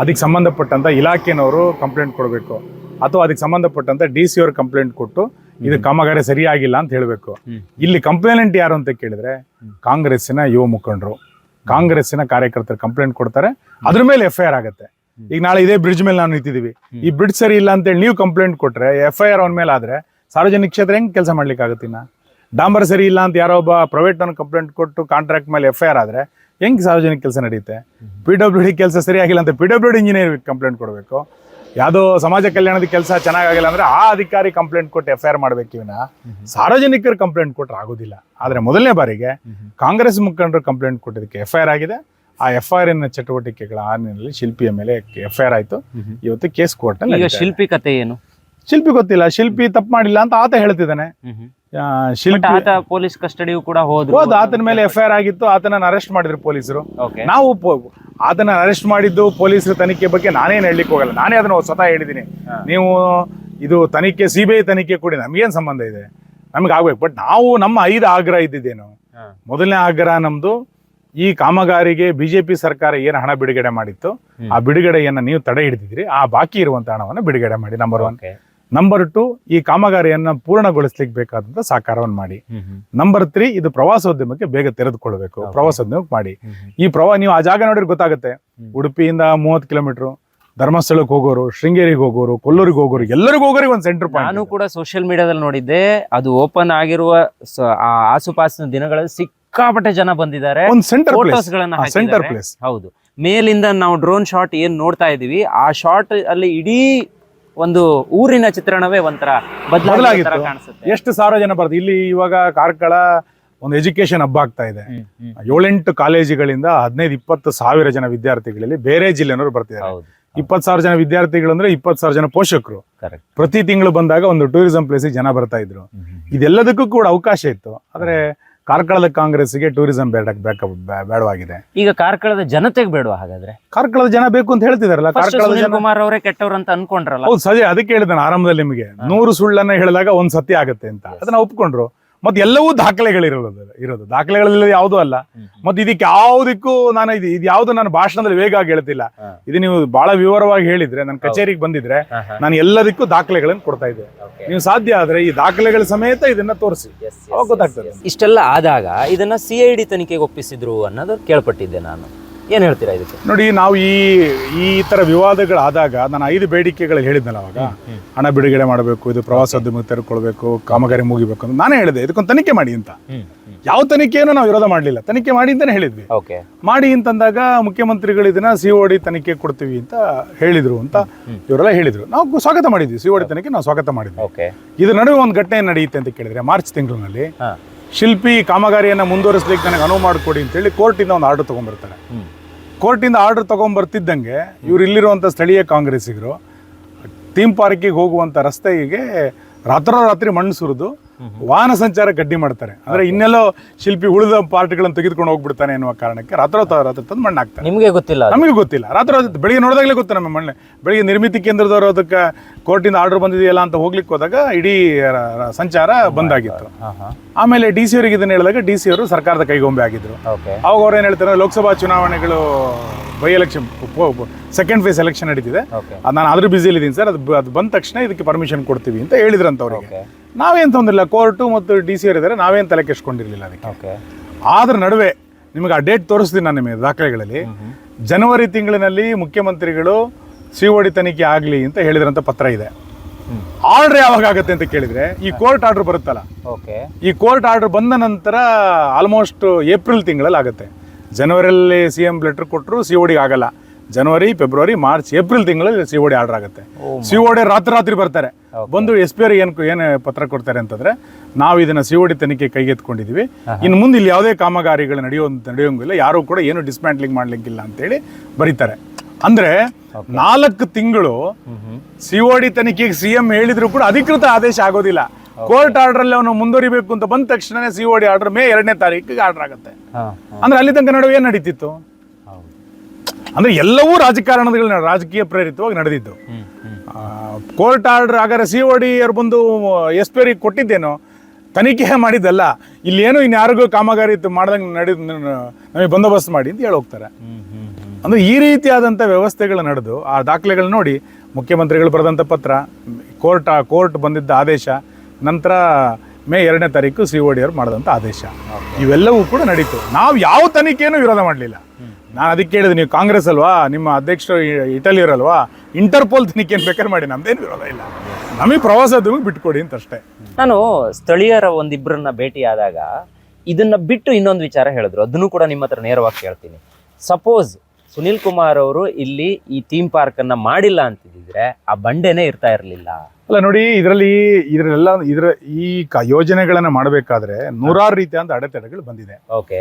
ಅದಕ್ಕೆ ಸಂಬಂಧಪಟ್ಟಂತ ಇಲಾಖೆನವರು ಕಂಪ್ಲೇಂಟ್ ಕೊಡಬೇಕು. ಅಥವಾ ಅದಕ್ಕೆ ಸಂಬಂಧಪಟ್ಟಂತ ಡಿ ಸಿ ಅವ್ರ ಕಂಪ್ಲೇಂಟ್ ಕೊಟ್ಟು ಇದು ಕಾಮಗಾರಿ ಸರಿಯಾಗಿಲ್ಲ ಅಂತ ಹೇಳಬೇಕು. ಇಲ್ಲಿ ಕಂಪ್ಲೇನೆಂಟ್ ಯಾರು ಅಂತ ಕೇಳಿದ್ರೆ ಕಾಂಗ್ರೆಸ್ಸಿನ ಯುವ ಮುಖಂಡರು. ಕಾಂಗ್ರೆಸ್ಸಿನ ಕಾರ್ಯಕರ್ತರು ಕಂಪ್ಲೇಂಟ್ ಕೊಡ್ತಾರೆ. ಅದ್ರ ಮೇಲೆ ಎಫ್ ಐ ಆರ್ ಆಗುತ್ತೆ ಈಗ ನಾಳೆ ಇದೇ ಬ್ರಿಡ್ಜ್ ಮೇಲೆ ನಾವು ನಿಂತಿದ್ದೀವಿ. ಈ ಬ್ರಿಡ್ಜ್ ಸರಿ ಇಲ್ಲ ಅಂತೇಳಿ ನೀವು ಕಂಪ್ಲೇಂಟ್ ಕೊಟ್ರೆ ಎಫ್ ಐ ಆರ್ ಅವನ ಮೇಲೆ ಆದ್ರೆ ಸಾರ್ವಜನಿಕ ಕ್ಷೇತ್ರ ಹೆಂಗ್ ಕೆಲಸ ಮಾಡ್ಲಿಕ್ಕೆ ಆಗುತ್ತಿನ ಡಾಂಬರ್ ಸರಿ ಇಲ್ಲ ಅಂತ ಯಾರೋ ಒಬ್ಬ ಪ್ರೈವೇಟ್ ಅವ್ನು ಕಂಪ್ಲೇಂಟ್ ಕೊಟ್ಟು ಕಾಂಟ್ರಾಕ್ಟ್ ಮೇಲೆ ಎಫ್ ಐ ಆರ್ ಆದ್ರೆ ಹೆಂಗ್ ಸಾರ್ವಜನಿಕ ಕೆಲಸ ನಡೆಯುತ್ತೆ? ಪಿ ಡಬ್ಲ್ಯೂ ಡಿ ಕೆಲಸ ಸರಿಯಾಗಿಲ್ಲ ಅಂತ P W D engineer complaint ಕೊಡಬೇಕು. ಯಾವುದೋ ಸಮಾಜ ಕಲ್ಯಾಣದ ಕೆಲಸ ಚೆನ್ನಾಗಾಗಿಲ್ಲ ಅಂದ್ರೆ ಆ ಅಧಿಕಾರಿ ಕಂಪ್ಲೇಂಟ್ ಕೊಟ್ಟು ಎಫ್ ಐ ಆರ್ ಮಾಡ್ಬೇಕು ಇವನ ಸಾರ್ವಜನಿಕರು ಕಂಪ್ಲೇಂಟ್ ಕೊಟ್ಟರೆ ಆಗೋದಿಲ್ಲ. ಆದ್ರೆ ಮೊದಲನೇ ಬಾರಿಗೆ ಕಾಂಗ್ರೆಸ್ ಮುಖಂಡರು ಕಂಪ್ಲೇಂಟ್ ಕೊಟ್ಟಿದ್ದಕ್ಕೆ ಎಫ್ ಐ ಆರ್ ಆಗಿದೆ. ಆ ಎಫ್ ಐ ಆರ್ ಚಟುವಟಿಕೆಗಳ ಆರ್ನಲ್ಲಿ ಶಿಲ್ಪಿಯ ಮೇಲೆ ಎಫ್ ಐ ಆರ್ ಆಯ್ತು. ಇವತ್ತು ಕೇಸ್ ಕೋರ್ಟ್ ಈಗ ಶಿಲ್ಪಿ ಕತೆ ಏನು? ಶಿಲ್ಪಿ ಗೊತ್ತಿಲ್ಲ. ಶಿಲ್ಪಿ ತಪ್ಪು ಮಾಡಿಲ್ಲ ಅಂತ ಆತ ಹೇಳ್ತಿದ್ದಾನೆ. ಆ, ಶಿಲ್ಪಿ ಆತ ಪೊಲೀಸ್ ಕಸ್ಟಡಿಯೂ ಕೂಡ ಹೋದ್ರು ಹೋದ ಆತನ ಮೇಲೆ ಎಫ್ ಐ ಆರ್ ಆಗಿತ್ತು. ಆತನ ಅರೆಸ್ಟ್ ಮಾಡಿದ್ರು ಪೊಲೀಸರು. ಓಕೆ ನಾವು ಆತನ ಅರೆಸ್ಟ್ ಮಾಡಿದ್ದು ಪೊಲೀಸರ ತನಿಖೆ ಬಗ್ಗೆ ನಾನೇನು ಹೇಳಲಿಕ್ಕೆ ಹೋಗಲ್ಲ. ನಾನೇ ಅದನ್ನ ಸ್ವತಃ ಹೇಳಿದ್ದೀನಿ. ನೀವು ಇದು ತನಿಖೆ ಸಿ ಬಿ ಐ ತನಿಖೆ ಕೊಡಿ ನಮ್ಗೇನ್ ಸಂಬಂಧ ಇದೆ? ನಮ್ಗೆ ಆಗ್ಬೇಕು. ಬಟ್ ನಾವು ನಮ್ಮ ಐದು ಆಗ್ರಹ ಇದ್ದಿದ್ದೇನು. ಮೊದಲನೇ ಆಗ್ರಹ ನಮ್ದು ಈ ಕಾಮಗಾರಿಗೆ ಬಿಜೆಪಿ ಸರ್ಕಾರ ಏನು ಹಣ ಬಿಡುಗಡೆ ಮಾಡಿತ್ತು ಆ ಬಿಡುಗಡೆಯನ್ನ ನೀವು ತಡೆ ಹಿಡಿದಿದ್ರಿ. ಆ ಬಾಕಿ ಇರುವಂತ ಹಣವನ್ನು ಬಿಡುಗಡೆ ಮಾಡಿ ನಂಬರ್ ಒನ್ ನಂಬರ್ ಟು ಈ ಕಾಮಗಾರಿಯನ್ನ ಪೂರ್ಣಗೊಳಿಸ್ಲಿಕ್ಕೆ ಬೇಕಾದಂತ ಸಾಕಾರವನ್ನು ಮಾಡಿ. ನಂಬರ್ ತ್ರೀ ಇದು ಪ್ರವಾಸೋದ್ಯಮಕ್ಕೆ ಬೇಗ ತೆರೆದುಕೊಳ್ಬೇಕು. ಪ್ರವಾಸೋದ್ಯಮಕ್ಕೆ ಮಾಡಿ. ಈ ಪ್ರವಾ ನೀವು ಆ ಜಾಗ ನೋಡಿದ್ರೆ ಗೊತ್ತಾಗುತ್ತೆ. ಉಡುಪಿಯಿಂದ ಮೂವತ್ತು ಕಿಲೋಮೀಟರ್ ಧರ್ಮಸ್ಥಳಕ್ಕೆ ಹೋಗೋರು ಶೃಂಗೇರಿಗೆ ಹೋಗೋರು ಕೊಲ್ಲೂರಿಗೆ ಹೋಗೋರು ಎಲ್ಲರಿಗೂ ಹೋಗೋರಿಗೆ ಒಂದು ಸೆಂಟರ್ ನಾನು ಪಾಯಿಂಟ್ ಕೂಡ ಸೋಷಿಯಲ್ ಮೀಡಿಯಾದಲ್ಲಿ ನೋಡಿದ್ದೆ ಅದು ಓಪನ್ ಆಗಿರುವ ಆಸುಪಾಸಿನ ದಿನಗಳಲ್ಲಿ ಸಿಕ್ಕಾಪಟ್ಟೆ ಜನ ಬಂದಿದ್ದಾರೆ. ಒಂದು ಸೆಂಟರ್ ಫೋಟೋಸ್ ಪ್ಲೇಸ್ ಗಳನ್ನ ಸೆಂಟರ್ ಪ್ಲೇಸ್ ಹೌದು. ಮೇಲಿಂದ ನಾವು ಡ್ರೋನ್ ಶಾಟ್ ಏನ್ ನೋಡ್ತಾ ಇದೀವಿ ಆ ಶಾಟ್ ಅಲ್ಲಿ ಇಡೀ ಒಂದು ಊರಿನ ಚಿತ್ರಣವೇ ಒಂಥರ ಬದಲಾಗಿತ್ತು. ಕಾಣಿಸುತ್ತೆ. ಎಷ್ಟು ಸಾವಿರ ಜನ ಬರ್ತದೆ. ಇಲ್ಲಿ ಇವಾಗ ಕಾರ್ಕಳ ಒಂದು ಎಜುಕೇಶನ್ ಹಬ್ಬ ಆಗ್ತಾ ಇದೆ. ಏಳೆಂಟು ಕಾಲೇಜುಗಳಿಂದ ಹದಿನೈದು ಇಪ್ಪತ್ತು ಸಾವಿರ ಜನ ವಿದ್ಯಾರ್ಥಿಗಳಲ್ಲಿ ಬೇರೆ ಜಿಲ್ಲೆನವರು ಬರ್ತಿದ್ದಾರೆ. ಇಪ್ಪತ್ತು ಸಾವಿರ ಜನ ವಿದ್ಯಾರ್ಥಿಗಳು ಅಂದ್ರೆ ಇಪ್ಪತ್ತು ಸಾವಿರ ಜನ ಪೋಷಕರು. ಪ್ರತಿ ತಿಂಗಳು ಬಂದಾಗ ಒಂದು ಟೂರಿಸಂ ಪ್ಲೇಸಿಗೆ ಜನ ಬರ್ತಾ ಇದ್ರು. ಇದೆಲ್ಲದಕ್ಕೂ ಕೂಡ ಅವಕಾಶ ಇತ್ತು. ಆದ್ರೆ ಕಾರ್ಕಳದ ಕಾಂಗ್ರೆಸ್ಗೆ ಟೂರಿಸಂ ಬೇಡ ಬೇಕ ಬೇಡವಾಗಿದೆ. ಈಗ ಕಾರ್ಕಳದ ಜನತೆಗೆ ಬೇಡವಾ ಹಾಗಾದ್ರೆ? ಕಾರ್ಕಳದ ಜನ ಬೇಕು ಅಂತ ಹೇಳ್ತಿದಾರಲ್ಲ ಕಾರ್ಕಳದ ಸುನಿಲ್ ಜನ ಕುಮಾರ್ ಅವರೇ ಕೆಟ್ಟವ್ರು ಅಂತ ಅನ್ಕೊಂಡ್ರಲ್ಲ. ಹೌದು ಸರಿ ಅದಕ್ಕೆ ನಾನು ಆರಂಭದಲ್ಲಿ ನಿಮಗೆ. ನೂರು ಸುಳ್ಳನ್ನ ಹೇಳಿದಾಗ ಒಂದ್ ಸತ್ಯ ಆಗುತ್ತೆ ಅಂತ. ಅದನ್ನ ಒಪ್ಕೊಂಡ್ರು. ಮತ್ತೆ ಎಲ್ಲವೂ ದಾಖಲೆಗಳಿರೋದು ಇರೋದು. ದಾಖಲೆಗಳಲ್ಲಿ ಯಾವುದೂ ಅಲ್ಲ. ಮತ್ತೆ ಇದಕ್ಕೆ ಯಾವುದಕ್ಕೂ ನಾನು ಇದು ಇದು ಯಾವ್ದು ನಾನು ಭಾಷಣದಲ್ಲಿ ವೇಗ ಆಗಿ ಹೇಳ್ತಿಲ್ಲ ಇದು ನೀವು ಬಹಳ ವಿವರವಾಗಿ ಹೇಳಿದ್ರೆ ನನ್ನ ಕಚೇರಿಗೆ ಬಂದಿದ್ರೆ. ನಾನು ಎಲ್ಲದಕ್ಕೂ ದಾಖಲೆಗಳನ್ನು ಕೊಡ್ತಾ ಇದ್ದೆ. ನೀವು ಸಾಧ್ಯ ಆದ್ರೆ ಈ ದಾಖಲೆಗಳ ಸಮೇತ ಇದನ್ನ ತೋರಿಸಿ. ಅವಾಗ ಗೊತ್ತಾಗ್ತದೆ. ಇಷ್ಟೆಲ್ಲ ಆದಾಗ ಇದನ್ನ ಸಿ ಐ ಡಿ ತನಿಖೆಗೆ ಒಪ್ಪಿಸಿದ್ರು ಅನ್ನೋದು ಕೇಳ್ಪಟ್ಟಿದ್ದೆ ನಾನು. ಏನ್ ಹೇಳ್ತೀರಾ ಇದಕ್ಕೆ? ನೋಡಿ ನಾವು ಈ ಈ ಥರ ವಿವಾದಗಳಾದಾಗ ನಾನು ಐದು ಬೇಡಿಕೆಗಳು ಹೇಳಿದ್ನಲ್ಲ ಅವಾಗ. ಹಣ ಬಿಡುಗಡೆ ಮಾಡಬೇಕು ಇದು ಪ್ರವಾಸೋದ್ಯಮ ತೆರೆದುಕೊಳ್ಬೇಕು ಕಾಮಗಾರಿ ಮುಗಿಬೇಕು ಅಂತ ನಾನೇ ಹೇಳಿದೆ. ಇದಕ್ಕೊಂದು ತನಿಖೆ ಮಾಡಿ ಅಂತ. ಯಾವ ತನಿಖೆಯನ್ನು ನಾವು ವಿರೋಧ ಮಾಡಲಿಲ್ಲ. ತನಿಖೆ ಮಾಡಿ ಅಂತಾನೆ ಹೇಳಿದ್ವಿ. ಓಕೆ. ಮಾಡಿ ಅಂತಂದಾಗ ಮುಖ್ಯಮಂತ್ರಿಗಳು ಇದನ್ನ ಸಿ ಒ ಡಿ ತನಿಖೆ ಕೊಡ್ತೀವಿ ಅಂತ ಹೇಳಿದ್ರು ಅಂತ ಇವರೆಲ್ಲ ಹೇಳಿದರು. ನಾವು ಸ್ವಾಗತ ಮಾಡಿದ್ವಿ. ಸಿ ಒ ಡಿ ತನಿಖೆ ನಾವು ಸ್ವಾಗತ ಮಾಡಿದ್ವಿ. ಓಕೆ. ಇದ್ರ ನಡುವೆ ಒಂದು ಘಟನೆ ನಡೆಯುತ್ತೆ ಅಂತ ಕೇಳಿದ್ರೆ ಮಾರ್ಚ್ ತಿಂಗಳಿನಲ್ಲಿ ಶಿಲ್ಪಿ ಕಾಮಗಾರಿಯನ್ನ ಮುಂದುವರಿಸಲಿಕ್ಕೆ ನನಗೆ ಅನುವು ಮಾಡಿಕೊಡಿ ಅಂತೇಳಿ ಕೋರ್ಟಿಂದ ಒಂದು ಆರ್ಡರ್ ತಗೊಂಡ್ಬರ್ತಾರೆ. ಕೋರ್ಟಿಂದ ಆರ್ಡರ್ ತಗೊಂಡ್ಬರ್ತಿದ್ದಂಗೆ ಇವ್ರು ಇಲ್ಲಿರುವಂಥ ಸ್ಥಳೀಯ ಕಾಂಗ್ರೆಸ್ಸಿಗರು. ಥೀಮ್ ಪಾರ್ಕಿಗೆ ಹೋಗುವಂಥ ರಸ್ತೆಗೆ ರಾತ್ರೋರಾತ್ರಿ ಮಣ್ಣು ಸುರಿದು ವಾಹನ ಸಂಚಾರ ಗಡ್ಡಿ ಮಾಡ್ತಾರೆ. ಅಂದ್ರೆ ಇನ್ನೆಲ್ಲೋ ಶಿಲ್ಪಿ ಉಳಿದ ಪಾರ್ಟಿಗಳನ್ನು ತೆಗೆದುಕೊಂಡು ಹೋಗ್ಬಿಡ್ತಾನೆ ಎನ್ನುವ ಕಾರಣಕ್ಕೆ ರಾತ್ರೋರಾತ್ರಿ ತಂದು ಮಣ್ಣು ಹಾಕ್ತಾರೆ. ನಿಮಗೆ ಗೊತ್ತಿಲ್ಲ? ನಮಗೆ ಗೊತ್ತಿಲ್ಲ. ರಾತ್ರಿ ಬೆಳಗ್ಗೆ ಬೆಳಿಗ್ಗೆ ನೋಡಿದಾಗಲೇ ಗೊತ್ತು ನಮ್ಮ ಮಣ್ಣೆ. ಬೆಳಿಗ್ಗೆ ನಿರ್ಮಿತಿ ಕೇಂದ್ರದವರು ಅದಕ್ಕೆ ಕೋರ್ಟಿಂದ ಆರ್ಡರ್ ಬಂದಿದೆಯಲ್ಲ ಅಂತ ಹೋಗ್ಲಿಕ್ಕೆ ಹೋದಾಗ ಇಡೀ ಸಂಚಾರ ಬಂದಾಗಿತ್ತು ಆಮೇಲೆ ಡಿ ಸಿ ಅವರಿಗೆ ಇದನ್ನ ಹೇಳಿದಾಗ ಡಿ ಸಿ ಅವರು ಸರ್ಕಾರದ ಕೈಗೊಂಬೆ ಆಗಿದ್ರು. ಅವಾಗ ಅವ್ರು ಏನು ಹೇಳ್ತಾರೆ ಲೋಕಸಭಾ ಚುನಾವಣೆಗಳು by election second phase election ನಡೀತಿದೆ. ನಾನು ಆದ್ರೂ ಇದ್ದೀನಿ ಸರ್. ಅದು ಅದು ಬಂದ ತಕ್ಷಣ ಇದಕ್ಕೆ ಪರ್ಮಿಷನ್ ಕೊಡ್ತೀವಿ ಅಂತ ಹೇಳಿದ್ರಂತ ಅವ್ರಿಗೆ. ನಾವೇನ್ ತೊಂದರಿಲ್ಲ ಕೋರ್ಟು ಮತ್ತು ಡಿ ಸಿ ಅವರಿದ್ದಾರೆ ನಾವೇನು ತಲೆ ಕೆಡ್ಸ್ಕೊಂಡಿರ್ಲಿಲ್ಲ ಅದಕ್ಕೆ. ಓಕೆ ಆದ್ರ ನಡುವೆ ನಿಮಗೆ ಆ ಡೇಟ್ ತೋರಿಸ್ತೀನಿ ನಾನು ನಿಮಗೆ ದಾಖಲೆಗಳಲ್ಲಿ. ಜನವರಿ ತಿಂಗಳಿನಲ್ಲಿ ಮುಖ್ಯಮಂತ್ರಿಗಳು ಸಿ ಒ ಡಿ ತನಿಖೆ ಆಗಲಿ ಅಂತ ಹೇಳಿದ್ರಂತ ಪತ್ರ ಇದೆ. ಆರ್ಡರ್ ಯಾವಾಗ ಆಗುತ್ತೆ ಅಂತ ಕೇಳಿದ್ರೆ ಈ ಕೋರ್ಟ್ ಆರ್ಡರ್ ಬರುತ್ತಲ್ಲ. ಓಕೆ ಈ ಕೋರ್ಟ್ ಆರ್ಡರ್ ಬಂದ ನಂತರ ಆಲ್ಮೋಸ್ಟ್ ಏಪ್ರಿಲ್ ತಿಂಗಳಲ್ಲಿ ಆಗುತ್ತೆ. ಜನವರಿಯಲ್ಲಿ ಸಿ ಎಂ ಲೆಟರ್ ಕೊಟ್ಟರು ಸಿ ಡಿಗೆ ಆಗಲ್ಲ. ಜನವರಿ ಫೆಬ್ರವರಿ ಮಾರ್ಚ್ ಏಪ್ರಿಲ್ ತಿಂಗಳಲ್ಲಿ ಸಿ ಓಡಿ ಆರ್ಡರ್ ಆಗುತ್ತೆ. ಸಿ ಓಡಿ ರಾತ್ರಿ ರಾತ್ರಿ ಬರ್ತಾರೆ. ಬಂದು ಎಸ್ ಪಿ ಅವ್ರಿಗೆ ಏನು ಏನು ಪತ್ರ ಕೊಡ್ತಾರೆ ಅಂತಂದ್ರೆ ನಾವು ಇದನ್ನ ಸಿ ಓಡಿ ತನಿಖೆ ಕೈಗೆತ್ಕೊಂಡಿದ್ವಿ ಇನ್ನು ಮುಂದೆ ಇಲ್ಲಿ ಯಾವುದೇ ಕಾಮಗಾರಿಗಳು ನಡೆಯೋ ನಡೆಯೋಂಗಿಲ್ಲ. ಯಾರು ಕೂಡ ಏನು ಡಿಸ್ಮ್ಯಾಂಟ್ಲಿಂಗ್ ಮಾಡ್ಲಿಕ್ಕಿಲ್ಲ ಅಂತೇಳಿ ಬರೀತಾರೆ. ಅಂದ್ರೆ ನಾಲ್ಕು ತಿಂಗಳು ಸಿ ಓಡಿ ತನಿಖೆಗೆ ಸಿ ಎಂ ಹೇಳಿದ್ರು ಕೂಡ ಅಧಿಕೃತ ಆದೇಶ ಆಗೋದಿಲ್ಲ. ಕೋರ್ಟ್ ಆರ್ಡರ್ ಅಲ್ಲಿ ಅವನು ಮುಂದುವರಿಬೇಕು ಅಂತ ಬಂದ ತಕ್ಷಣ ಸಿ ಓಡಿ ಆರ್ಡರ್ ಮೇ ಎರಡನೇ ತಾರೀಕಿಗೆ ಆರ್ಡರ್ ಆಗುತ್ತೆ. ಅಂದ್ರೆ ಅಲ್ಲಿ ತನಕ ನಡುವೆ ಏನ್ ನಡೀತಿತ್ತು? ಅಂದ್ರೆ ಎಲ್ಲವೂ ರಾಜಕಾರಣಗಳು ರಾಜಕೀಯ ಪ್ರೇರಿತವಾಗಿ ನಡೆದಿದ್ದು. ಕೋರ್ಟ್ ಆರ್ಡರ್ ಆಗಾರ ಸಿ ಡಿ ಅವ್ರು ಬಂದು ಎಸ್ ಪಿ ಅವ್ರಿಗೆ ಕೊಟ್ಟಿದ್ದೇನೋ ತನಿಖೆ ಮಾಡಿದ್ದಲ್ಲ ಇಲ್ಲಿ ಏನೋ ಇನ್ಯಾರಿಗೂ ಕಾಮಗಾರಿ ಇತ್ತು ಮಾಡ್ದಂಗೆ ನಡೆದ್ ನಮಗೆ ಬಂದೋಬಸ್ತ್ ಮಾಡಿ ಅಂತ ಹೇಳಿ ಹೋಗ್ತಾರೆ. ಅಂದ್ರೆ ಈ ರೀತಿಯಾದಂಥ ವ್ಯವಸ್ಥೆಗಳು ನಡೆದು ಆ ದಾಖಲೆಗಳು ನೋಡಿ ಮುಖ್ಯಮಂತ್ರಿಗಳು ಬರೆದಂಥ ಪತ್ರ ಕೋರ್ಟ್ ಕೋರ್ಟ್ ಬಂದಿದ್ದ ಆದೇಶ ನಂತರ ಮೇ ಎರಡನೇ ತಾರೀಕು ಸಿ ಒ ಡಿ ಅವರು ಮಾಡಿದಂಥ ಆದೇಶ. ಇವೆಲ್ಲವೂ ಕೂಡ ನಡೀತು. ನಾವು ಯಾವ ತನಿಖೆಯನ್ನು ವಿರೋಧ ಮಾಡಲಿಲ್ಲ. ನಾನು ಅದಕ್ಕೆ ಕೇಳಿದೆ, ನೀವು ಕಾಂಗ್ರೆಸ್ ಅಲ್ವಾ? ನಿಮ್ಮ ಅಧ್ಯಕ್ಷರು ಇಟಲಿ ಇರಲ್ವಾ ಇಂಟರ್ಪೋಲ್ ಏನು ಬೇಕಾದ್ರೆ ಮಾಡಿ, ನಮ್ದೇನು ವಿರೋಧ ಇಲ್ಲ. ನಮಗೆ ಪ್ರವಾಸೋದ್ಯಮಕ್ಕೆ ಬಿಟ್ಕೊಡಿ ಅಂತ ಅಷ್ಟೇ. ನಾನು ಸ್ಥಳೀಯರ ಒಂದಿಬ್ಬರನ್ನ ಭೇಟಿಯಾದಾಗ ಇದನ್ನ ಬಿಟ್ಟು ಇನ್ನೊಂದು ವಿಚಾರ ಹೇಳಿದ್ರು. ಅದನ್ನು ಕೂಡ ನಿಮ್ಮ ಹತ್ರ ನೇರವಾಗಿ ಕೇಳ್ತೀನಿ. ಸಪೋಸ್ ಸುನಿಲ್ ಕುಮಾರ್ ಅವರು ಇಲ್ಲಿ ಈ ಥೀಮ್ ಪಾರ್ಕನ್ನು ಮಾಡಿಲ್ಲ ಅಂತಿದ್ದಿದ್ರೆ ಆ ಬಂಡೆನೇ ಇರ್ತಾ ಇರಲಿಲ್ಲ. ಅಲ್ಲ ನೋಡಿ ಇದರಲ್ಲಿ ಇದರೆಲ್ಲ ಇದರ ಈ ಕ ಯೋಜನೆಗಳನ್ನು ಮಾಡಬೇಕಾದ್ರೆ ನೂರಾರು ರೀತಿಯಾದ ಅಡೆತಡೆಗಳು ಬಂದಿದೆ. ಓಕೆ.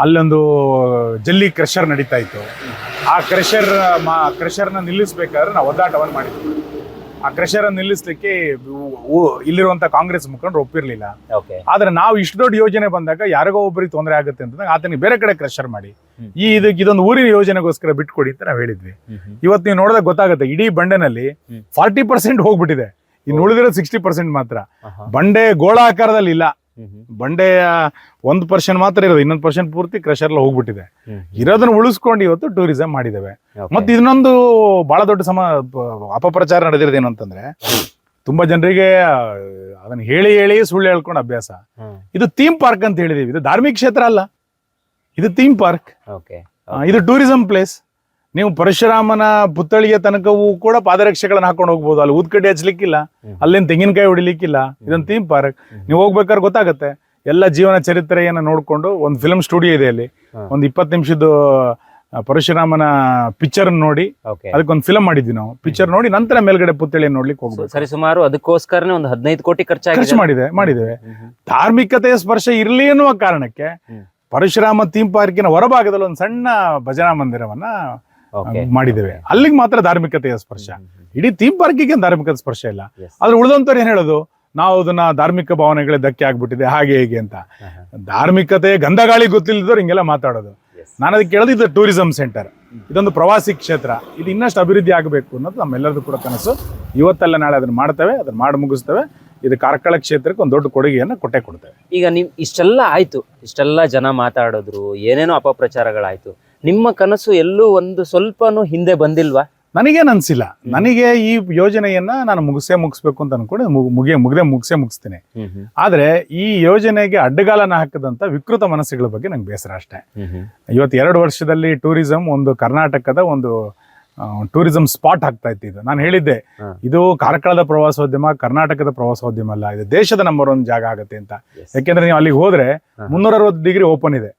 ಅಲ್ಲೊಂದು ಜಲ್ಲಿ ಕ್ರಷರ್ ನಡೀತಾ ಇತ್ತು. ಆ ಕ್ರೆಷರ್ ಮಾ ನ ನಿಲ್ಲಿಸ್ಬೇಕಾದ್ರೆ ನಾವು ಒದ್ದಾಟವನ್ನು ಮಾಡಿದ್ವಿ. ಆ ಕ್ರೆಷರ್ ನಿಲ್ಲಿಸ್ಲಿಕ್ಕೆ ಇಲ್ಲಿರುವಂತ ಕಾಂಗ್ರೆಸ್ ಮುಖಂಡರು ಒಪ್ಪಿರ್ಲಿಲ್ಲ. ಓಕೆ ಆದ್ರೆ ನಾವು ಇಷ್ಟು ದೊಡ್ಡ ಯೋಜನೆ ಬಂದಾಗ ಯಾರಿಗೋ ಒಬ್ಬರಿಗೆ ತೊಂದರೆ ಆಗುತ್ತೆ ಅಂತ ಆತನಿಗೆ ಬೇರೆ ಕಡೆ ಕ್ರೆಷರ್ ಮಾಡಿ. ಈ ಇದಕ್ಕೆ ಇದೊಂದು ಊರಿನ ಯೋಜನೆಗೋಸ್ಕರ ಬಿಟ್ಕೊಡಿ ಅಂತ ನಾವು ಹೇಳಿದ್ವಿ. ಇವತ್ತು ನೀವು ನೋಡಿದಾಗ ಗೊತ್ತಾಗುತ್ತೆ ಇಡೀ ಬಂಡೆನಲ್ಲಿ. ಫಾರ್ಟಿ ಪರ್ಸೆಂಟ್ ಹೋಗ್ಬಿಟ್ಟಿದೆ. ಇನ್ನು ಉಳಿದಿರೋ ಸಿಕ್ಸ್ಟಿ ಪರ್ಸೆಂಟ್ ಮಾತ್ರ. ಬಂಡೆ ಗೋಳಾಕಾರದಲ್ಲಿ ಇಲ್ಲ ಬಂಡೆಯ ಒಂದ್ ಪರ್ಸೆಂಟ್ ಮಾತ್ರ ಇರೋದು ಇನ್ನೊಂದು ಪರ್ಸೆಂಟ್ ಪೂರ್ತಿ ಕ್ರಷರ್ ಎಲ್ಲ ಹೋಗ್ಬಿಟ್ಟಿದೆ. ಇರೋದನ್ನ ಉಳಿಸ್ಕೊಂಡು ಇವತ್ತು ಟೂರಿಸಂ ಮಾಡಿದ್ದೇವೆ. ಮತ್ತೆ ಇನ್ನೊಂದು ಬಹಳ ದೊಡ್ಡ ಸಮ ಅಪಪ್ರಚಾರ ನಡೆದಿರೋದೇನು ಅಂತಂದ್ರೆ ತುಂಬಾ ಜನರಿಗೆ ಅದನ್ನ ಹೇಳಿ ಹೇಳಿ ಸುಳ್ಳು ಹೇಳ್ಕೊಂಡು ಅಭ್ಯಾಸ. ಇದು ಥೀಮ್ ಪಾರ್ಕ್ ಅಂತ ಹೇಳಿದೀವಿ. ಇದು ಧಾರ್ಮಿಕ ಕ್ಷೇತ್ರ ಅಲ್ಲ. ಇದು ಥೀಮ್ ಪಾರ್ಕ್ ಇದು ಟೂರಿಸಂ ಪ್ಲೇಸ್ ನೀವು ಪರಶುರಾಮನ ಪುತ್ಥಳಿಗೆ ತನಕವೂ ಕೂಡ ಪಾದರಕ್ಷೆಗಳನ್ನ ಹಾಕೊಂಡು ಹೋಗ್ಬೋದು. ಅಲ್ಲಿ ಊದ್ಕಡ್ಡಿ ಹಚ್ಲಿಕ್ಕಿಲ್ಲ ಅಲ್ಲಿಂದ ತೆಂಗಿನಕಾಯಿ ಹೊಡಿಲಿಕ್ಕಿಲ್ಲ. ಇದೊಂದು ಥೀಮ್ ಪಾರ್ಕ್ ನೀವು ಹೋಗ್ಬೇಕಾದ್ರೆ ಗೊತ್ತಾಗುತ್ತೆ. ಎಲ್ಲ ಜೀವನ ಚರಿತ್ರೆಯನ್ನು ನೋಡ್ಕೊಂಡು ಒಂದು ಫಿಲ್ಮ್ ಸ್ಟುಡಿಯೋ ಇದೆ ಅಲ್ಲಿ. ಒಂದು ಇಪ್ಪತ್ತು ನಿಮಿಷದ ಪರಶುರಾಮನ ಪಿಕ್ಚರ್ ನೋಡಿ. ಅದಕ್ಕೊಂದು ಫಿಲ್ಮ್ ಮಾಡಿದ್ವಿ ನಾವು. ಪಿಕ್ಚರ್ ನೋಡಿ ನಂತರ ಮೇಲ್ಗಡೆ ಪುತ್ಥಳಿ ನೋಡ್ಲಿಕ್ಕೆ ಹೋಗ್ಬೋದು ಸರಿ ಸುಮಾರು ಅದಕ್ಕೋಸ್ಕರನೇ ಒಂದು ಹದಿನೈದು ಕೋಟಿ ಖರ್ಚು ಮಾಡಿದೆ ಮಾಡಿದ್ದೇವೆ. ಧಾರ್ಮಿಕತೆಯ ಸ್ಪರ್ಶ ಇರಲಿ ಎನ್ನುವ ಕಾರಣಕ್ಕೆ. ಪರಶುರಾಮ ಥೀಮ್ ಪಾರ್ಕಿನ ಹೊರಭಾಗದಲ್ಲಿ ಒಂದು ಸಣ್ಣ ಭಜನಾ ಮಂದಿರವನ್ನ ಮಾಡಿದ್ದೇವೆ. ಅಲ್ಲಿಗೆ ಮಾತ್ರ ಧಾರ್ಮಿಕತೆಯ ಸ್ಪರ್ಶ. ಇಡೀ ಥೀಮ್ ಪಾರ್ಕಿಗೆ ಧಾರ್ಮಿಕತೆ ಸ್ಪರ್ಶ ಇಲ್ಲ. ಆದ್ರೆ ಉಳಿದಂತವ್ರು ಏನ್ ಹೇಳೋದು? ನಾವು ಅದನ್ನ ಧಾರ್ಮಿಕ ಭಾವನೆಗಳೇ ಧಕ್ಕೆ ಆಗ್ಬಿಟ್ಟಿದೆ ಹಾಗೆ ಹೀಗೆ ಅಂತ. ಧಾರ್ಮಿಕತೆ ಗಂಧಗಾಳಿ ಗೊತ್ತಿಲ್ಲದವ್ರು ಹಿಂಗೆಲ್ಲ ಮಾತಾಡೋದು. ನಾನು ಅದಕ್ಕೆ ಕೇಳೋದು ಇದು ಟೂರಿಸಂ ಸೆಂಟರ್ ಇದೊಂದು ಪ್ರವಾಸಿ ಕ್ಷೇತ್ರ. ಇದು ಇನ್ನಷ್ಟು ಅಭಿವೃದ್ಧಿ ಆಗಬೇಕು ಅನ್ನೋದು ನಮ್ಮೆಲ್ಲರದು ಕೂಡ ಕನಸು. ಇವತ್ತಲ್ಲ ನಾಳೆ ಅದನ್ನ ಮಾಡ್ತೇವೆ ಅದನ್ನ ಮಾಡಿ ಮುಗಿಸ್ತೇವೆ. ಇದು ಕಾರ್ಕಳ ಕ್ಷೇತ್ರಕ್ಕೆ ಒಂದು ದೊಡ್ಡ ಕೊಡುಗೆಯನ್ನು ಕೊಟ್ಟೆ ಕೊಡ್ತೇವೆ. ಈಗ ನೀವು ಇಷ್ಟೆಲ್ಲ ಆಯ್ತು. ಇಷ್ಟೆಲ್ಲ ಜನ ಮಾತಾಡಿದ್ರು ಏನೇನೋ ಅಪಪ್ರಚಾರಗಳಾಯ್ತು. ನಿಮ್ಮ ಕನಸು ಎಲ್ಲೂ ಒಂದು ಸ್ವಲ್ಪನೂ ಹಿಂದೆ ಬಂದಿಲ್ವಾ? ನನಗೇನು ಅನ್ಸಿಲ್ಲ. ನನಗೆ ಈ ಯೋಜನೆಯನ್ನ ನಾನು ಮುಗಿಸೇ ಮುಗಿಸ್ಬೇಕು ಅಂತ ಅನ್ಕೊಂಡು ಮುಗಿ ಮುಗಿಯ ಮುಗ್ದೆ ಮುಗಿಸೇ ಮುಗಿಸ್ತೀನಿ. ಆದ್ರೆ ಈ ಯೋಜನೆಗೆ ಅಡ್ಡಗಾಲನ ಹಾಕದಂತ ವಿಕೃತ ಮನಸ್ಸುಗಳ ಬಗ್ಗೆ ನಂಗೆ ಬೇಸರ ಅಷ್ಟೇ. ಇವತ್ತು ಎರಡು ವರ್ಷದಲ್ಲಿ ಟೂರಿಸಂ ಒಂದು ಕರ್ನಾಟಕದ ಒಂದು ಟೂರಿಸಂ ಸ್ಪಾಟ್ ಆಗ್ತಾ ಇತ್ತು ಇದು. ನಾನು ಹೇಳಿದ್ದೆ ಇದು ಕಾರ್ಕಳದ ಪ್ರವಾಸೋದ್ಯಮ ಕರ್ನಾಟಕದ ಪ್ರವಾಸೋದ್ಯಮ ಅಲ್ಲ ಇದು ದೇಶದ ನಂಬರ್ ಒಂದು ಜಾಗ ಆಗುತ್ತೆ ಅಂತ. ಯಾಕೆಂದ್ರೆ ನೀವು ಅಲ್ಲಿಗೆ ಹೋದ್ರೆ ಮುನ್ನೂರ ಅರವತ್ತು ಡಿಗ್ರಿ ಓಪನ್ ಇದೆ.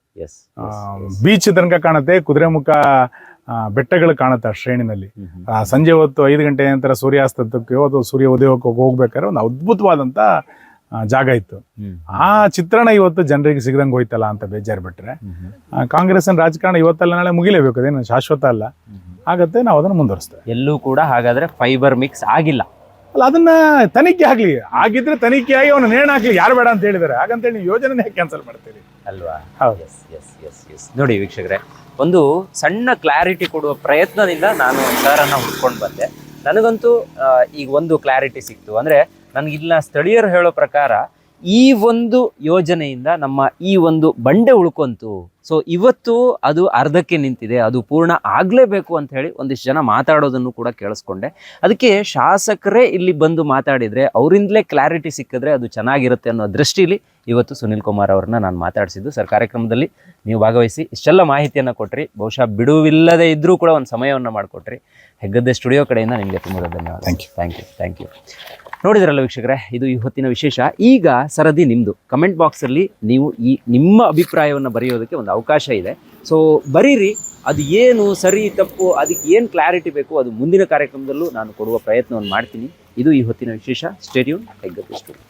ಬೀಚ್ ತನಕ ಕಾಣುತ್ತೆ ಕುದುರೆಮುಖ ಬೆಟ್ಟಗಳು ಕಾಣುತ್ತೆ ಆ ಶ್ರೇಣಿನಲ್ಲಿ. ಸಂಜೆ ಹೊತ್ತು ಐದು ಗಂಟೆ ನಂತರ ಸೂರ್ಯಾಸ್ತಕ್ಕೆ ಅಥವಾ ಸೂರ್ಯ ಉದಯಕ್ಕೆ ಹೋಗ್ಬೇಕಾದ್ರೆ ಒಂದು ಅದ್ಭುತವಾದಂತ ಜಾಗ ಇತ್ತು. ಆ ಚಿತ್ರಣ ಇವತ್ತು ಜನರಿಗೆ ಸಿಗದಂಗೆ ಹೋಯ್ತಲ್ಲ ಅಂತ ಬೇಜಾರು ಬಿಟ್ರೆ ಕಾಂಗ್ರೆಸ್ನ ರಾಜಕಾರಣ ಇವತ್ತಲ್ಲ ನಾಳೆ ಮುಗಿಲೇಬೇಕು ಅದೇನು ಶಾಶ್ವತ ಅಲ್ಲ. ಆಗತ್ತೆ ನಾವು ಅದನ್ನು ಮುಂದುವರಿಸ್ತೇವೆ. ಎಲ್ಲೂ ಕೂಡ ಹಾಗಾದ್ರೆ ಫೈಬರ್ ಮಿಕ್ಸ್ ಆಗಿಲ್ಲ. ಅಲ್ಲ ಅದನ್ನ ತನಿಖೆ ಆಗ್ಲಿ. ಆಗಿದ್ರೆ ತನಿಖೆ ಆಗಿ ಅವನ ನೇಣ ಹಾಕ್ಲಿ. ಯಾರು ಬೇಡ ಅಂತ ಹೇಳಿದಾರೆ. ಹಾಗಂತೇಳಿ ನೀವು ಯೋಜನೆ ಕ್ಯಾನ್ಸಲ್ ಮಾಡ್ತೀರಿ. ಅಲ್ವಾ? ಹೌದು. ಎಸ್ ಎಸ್ ಎಸ್ ಎಸ್ ನೋಡಿ ವೀಕ್ಷಕರೇ ಒಂದು ಸಣ್ಣ ಕ್ಲಾರಿಟಿ ಕೊಡುವ ಪ್ರಯತ್ನದಿಂದ ನಾನು ಸರನ್ನ ಹುಡ್ಕೊಂಡು ಬಂದೆ. ನನಗಂತೂ ಈಗ ಒಂದು ಕ್ಲಾರಿಟಿ ಸಿಕ್ತು. ಅಂದ್ರೆ ನನಗಿಲ್ಲ ಸ್ಥಳೀಯರು ಹೇಳೋ ಪ್ರಕಾರ ಈ ಒಂದು ಯೋಜನೆಯಿಂದ ನಮ್ಮ ಈ ಒಂದು ಬಂಡೆ ಉಳ್ಕೊಂತು. ಸೊ ಇವತ್ತು ಅದು ಅರ್ಧಕ್ಕೆ ನಿಂತಿದೆ ಅದು ಪೂರ್ಣ ಆಗಲೇಬೇಕು ಅಂತ ಹೇಳಿ ಒಂದಿಷ್ಟು ಜನ ಮಾತಾಡೋದನ್ನು ಕೂಡ ಕೇಳಿಸ್ಕೊಂಡೆ. ಅದಕ್ಕೆ ಶಾಸಕರೇ ಇಲ್ಲಿ ಬಂದು ಮಾತಾಡಿದ್ರೆ ಅವರಿಂದಲೇ ಕ್ಲಾರಿಟಿ ಸಿಕ್ಕಿದ್ರೆ ಅದು ಚೆನ್ನಾಗಿರುತ್ತೆ ಅನ್ನೋ ದೃಷ್ಟಿಲಿ ಇವತ್ತು ಸುನಿಲ್ ಕುಮಾರ್ ಅವ್ರನ್ನ ನಾನು ಮಾತಾಡಿಸಿದ್ದು. ಸರ್ ಕಾರ್ಯಕ್ರಮದಲ್ಲಿ ನೀವು ಭಾಗವಹಿಸಿ ಇಷ್ಟೆಲ್ಲ ಮಾಹಿತಿಯನ್ನು ಕೊಟ್ರಿ. ಬಹುಶಃ ಬಿಡುವಿಲ್ಲದೆ ಇದ್ದರೂ ಕೂಡ ಒಂದು ಸಮಯವನ್ನು ಮಾಡಿಕೊಟ್ರಿ. ಹೆಗ್ಗದ್ದೆ ಸ್ಟುಡಿಯೋ ಕಡೆಯಿಂದ ನಿಮಗೆ ತುಂಬ ಧನ್ಯವಾದ thank you thank you thank you ನೋಡಿದ್ರಲ್ಲ ವೀಕ್ಷಕರೇ, ಇದು ಈ ಹೊತ್ತಿನ ವಿಶೇಷ. ಈಗ ಸರದಿ ನಿಮ್ಮದು ಕಮೆಂಟ್ ಬಾಕ್ಸಲ್ಲಿ ನೀವು ಈ ನಿಮ್ಮ ಅಭಿಪ್ರಾಯವನ್ನು ಬರೆಯೋದಕ್ಕೆ ಒಂದು ಅವಕಾಶ ಇದೆ. ಸೊ ಬರೀರಿ, ಅದು ಏನು ಸರಿ, ತಪ್ಪು, ಅದಕ್ಕೆ ಏನು ಕ್ಲಾರಿಟಿ ಬೇಕು, ಅದು ಮುಂದಿನ ಕಾರ್ಯಕ್ರಮದಲ್ಲೂ ನಾನು ಕೊಡುವ ಪ್ರಯತ್ನವನ್ನು ಮಾಡ್ತೀನಿ. ಇದು ಈ ಹೊತ್ತಿನ ವಿಶೇಷ. Stadium studio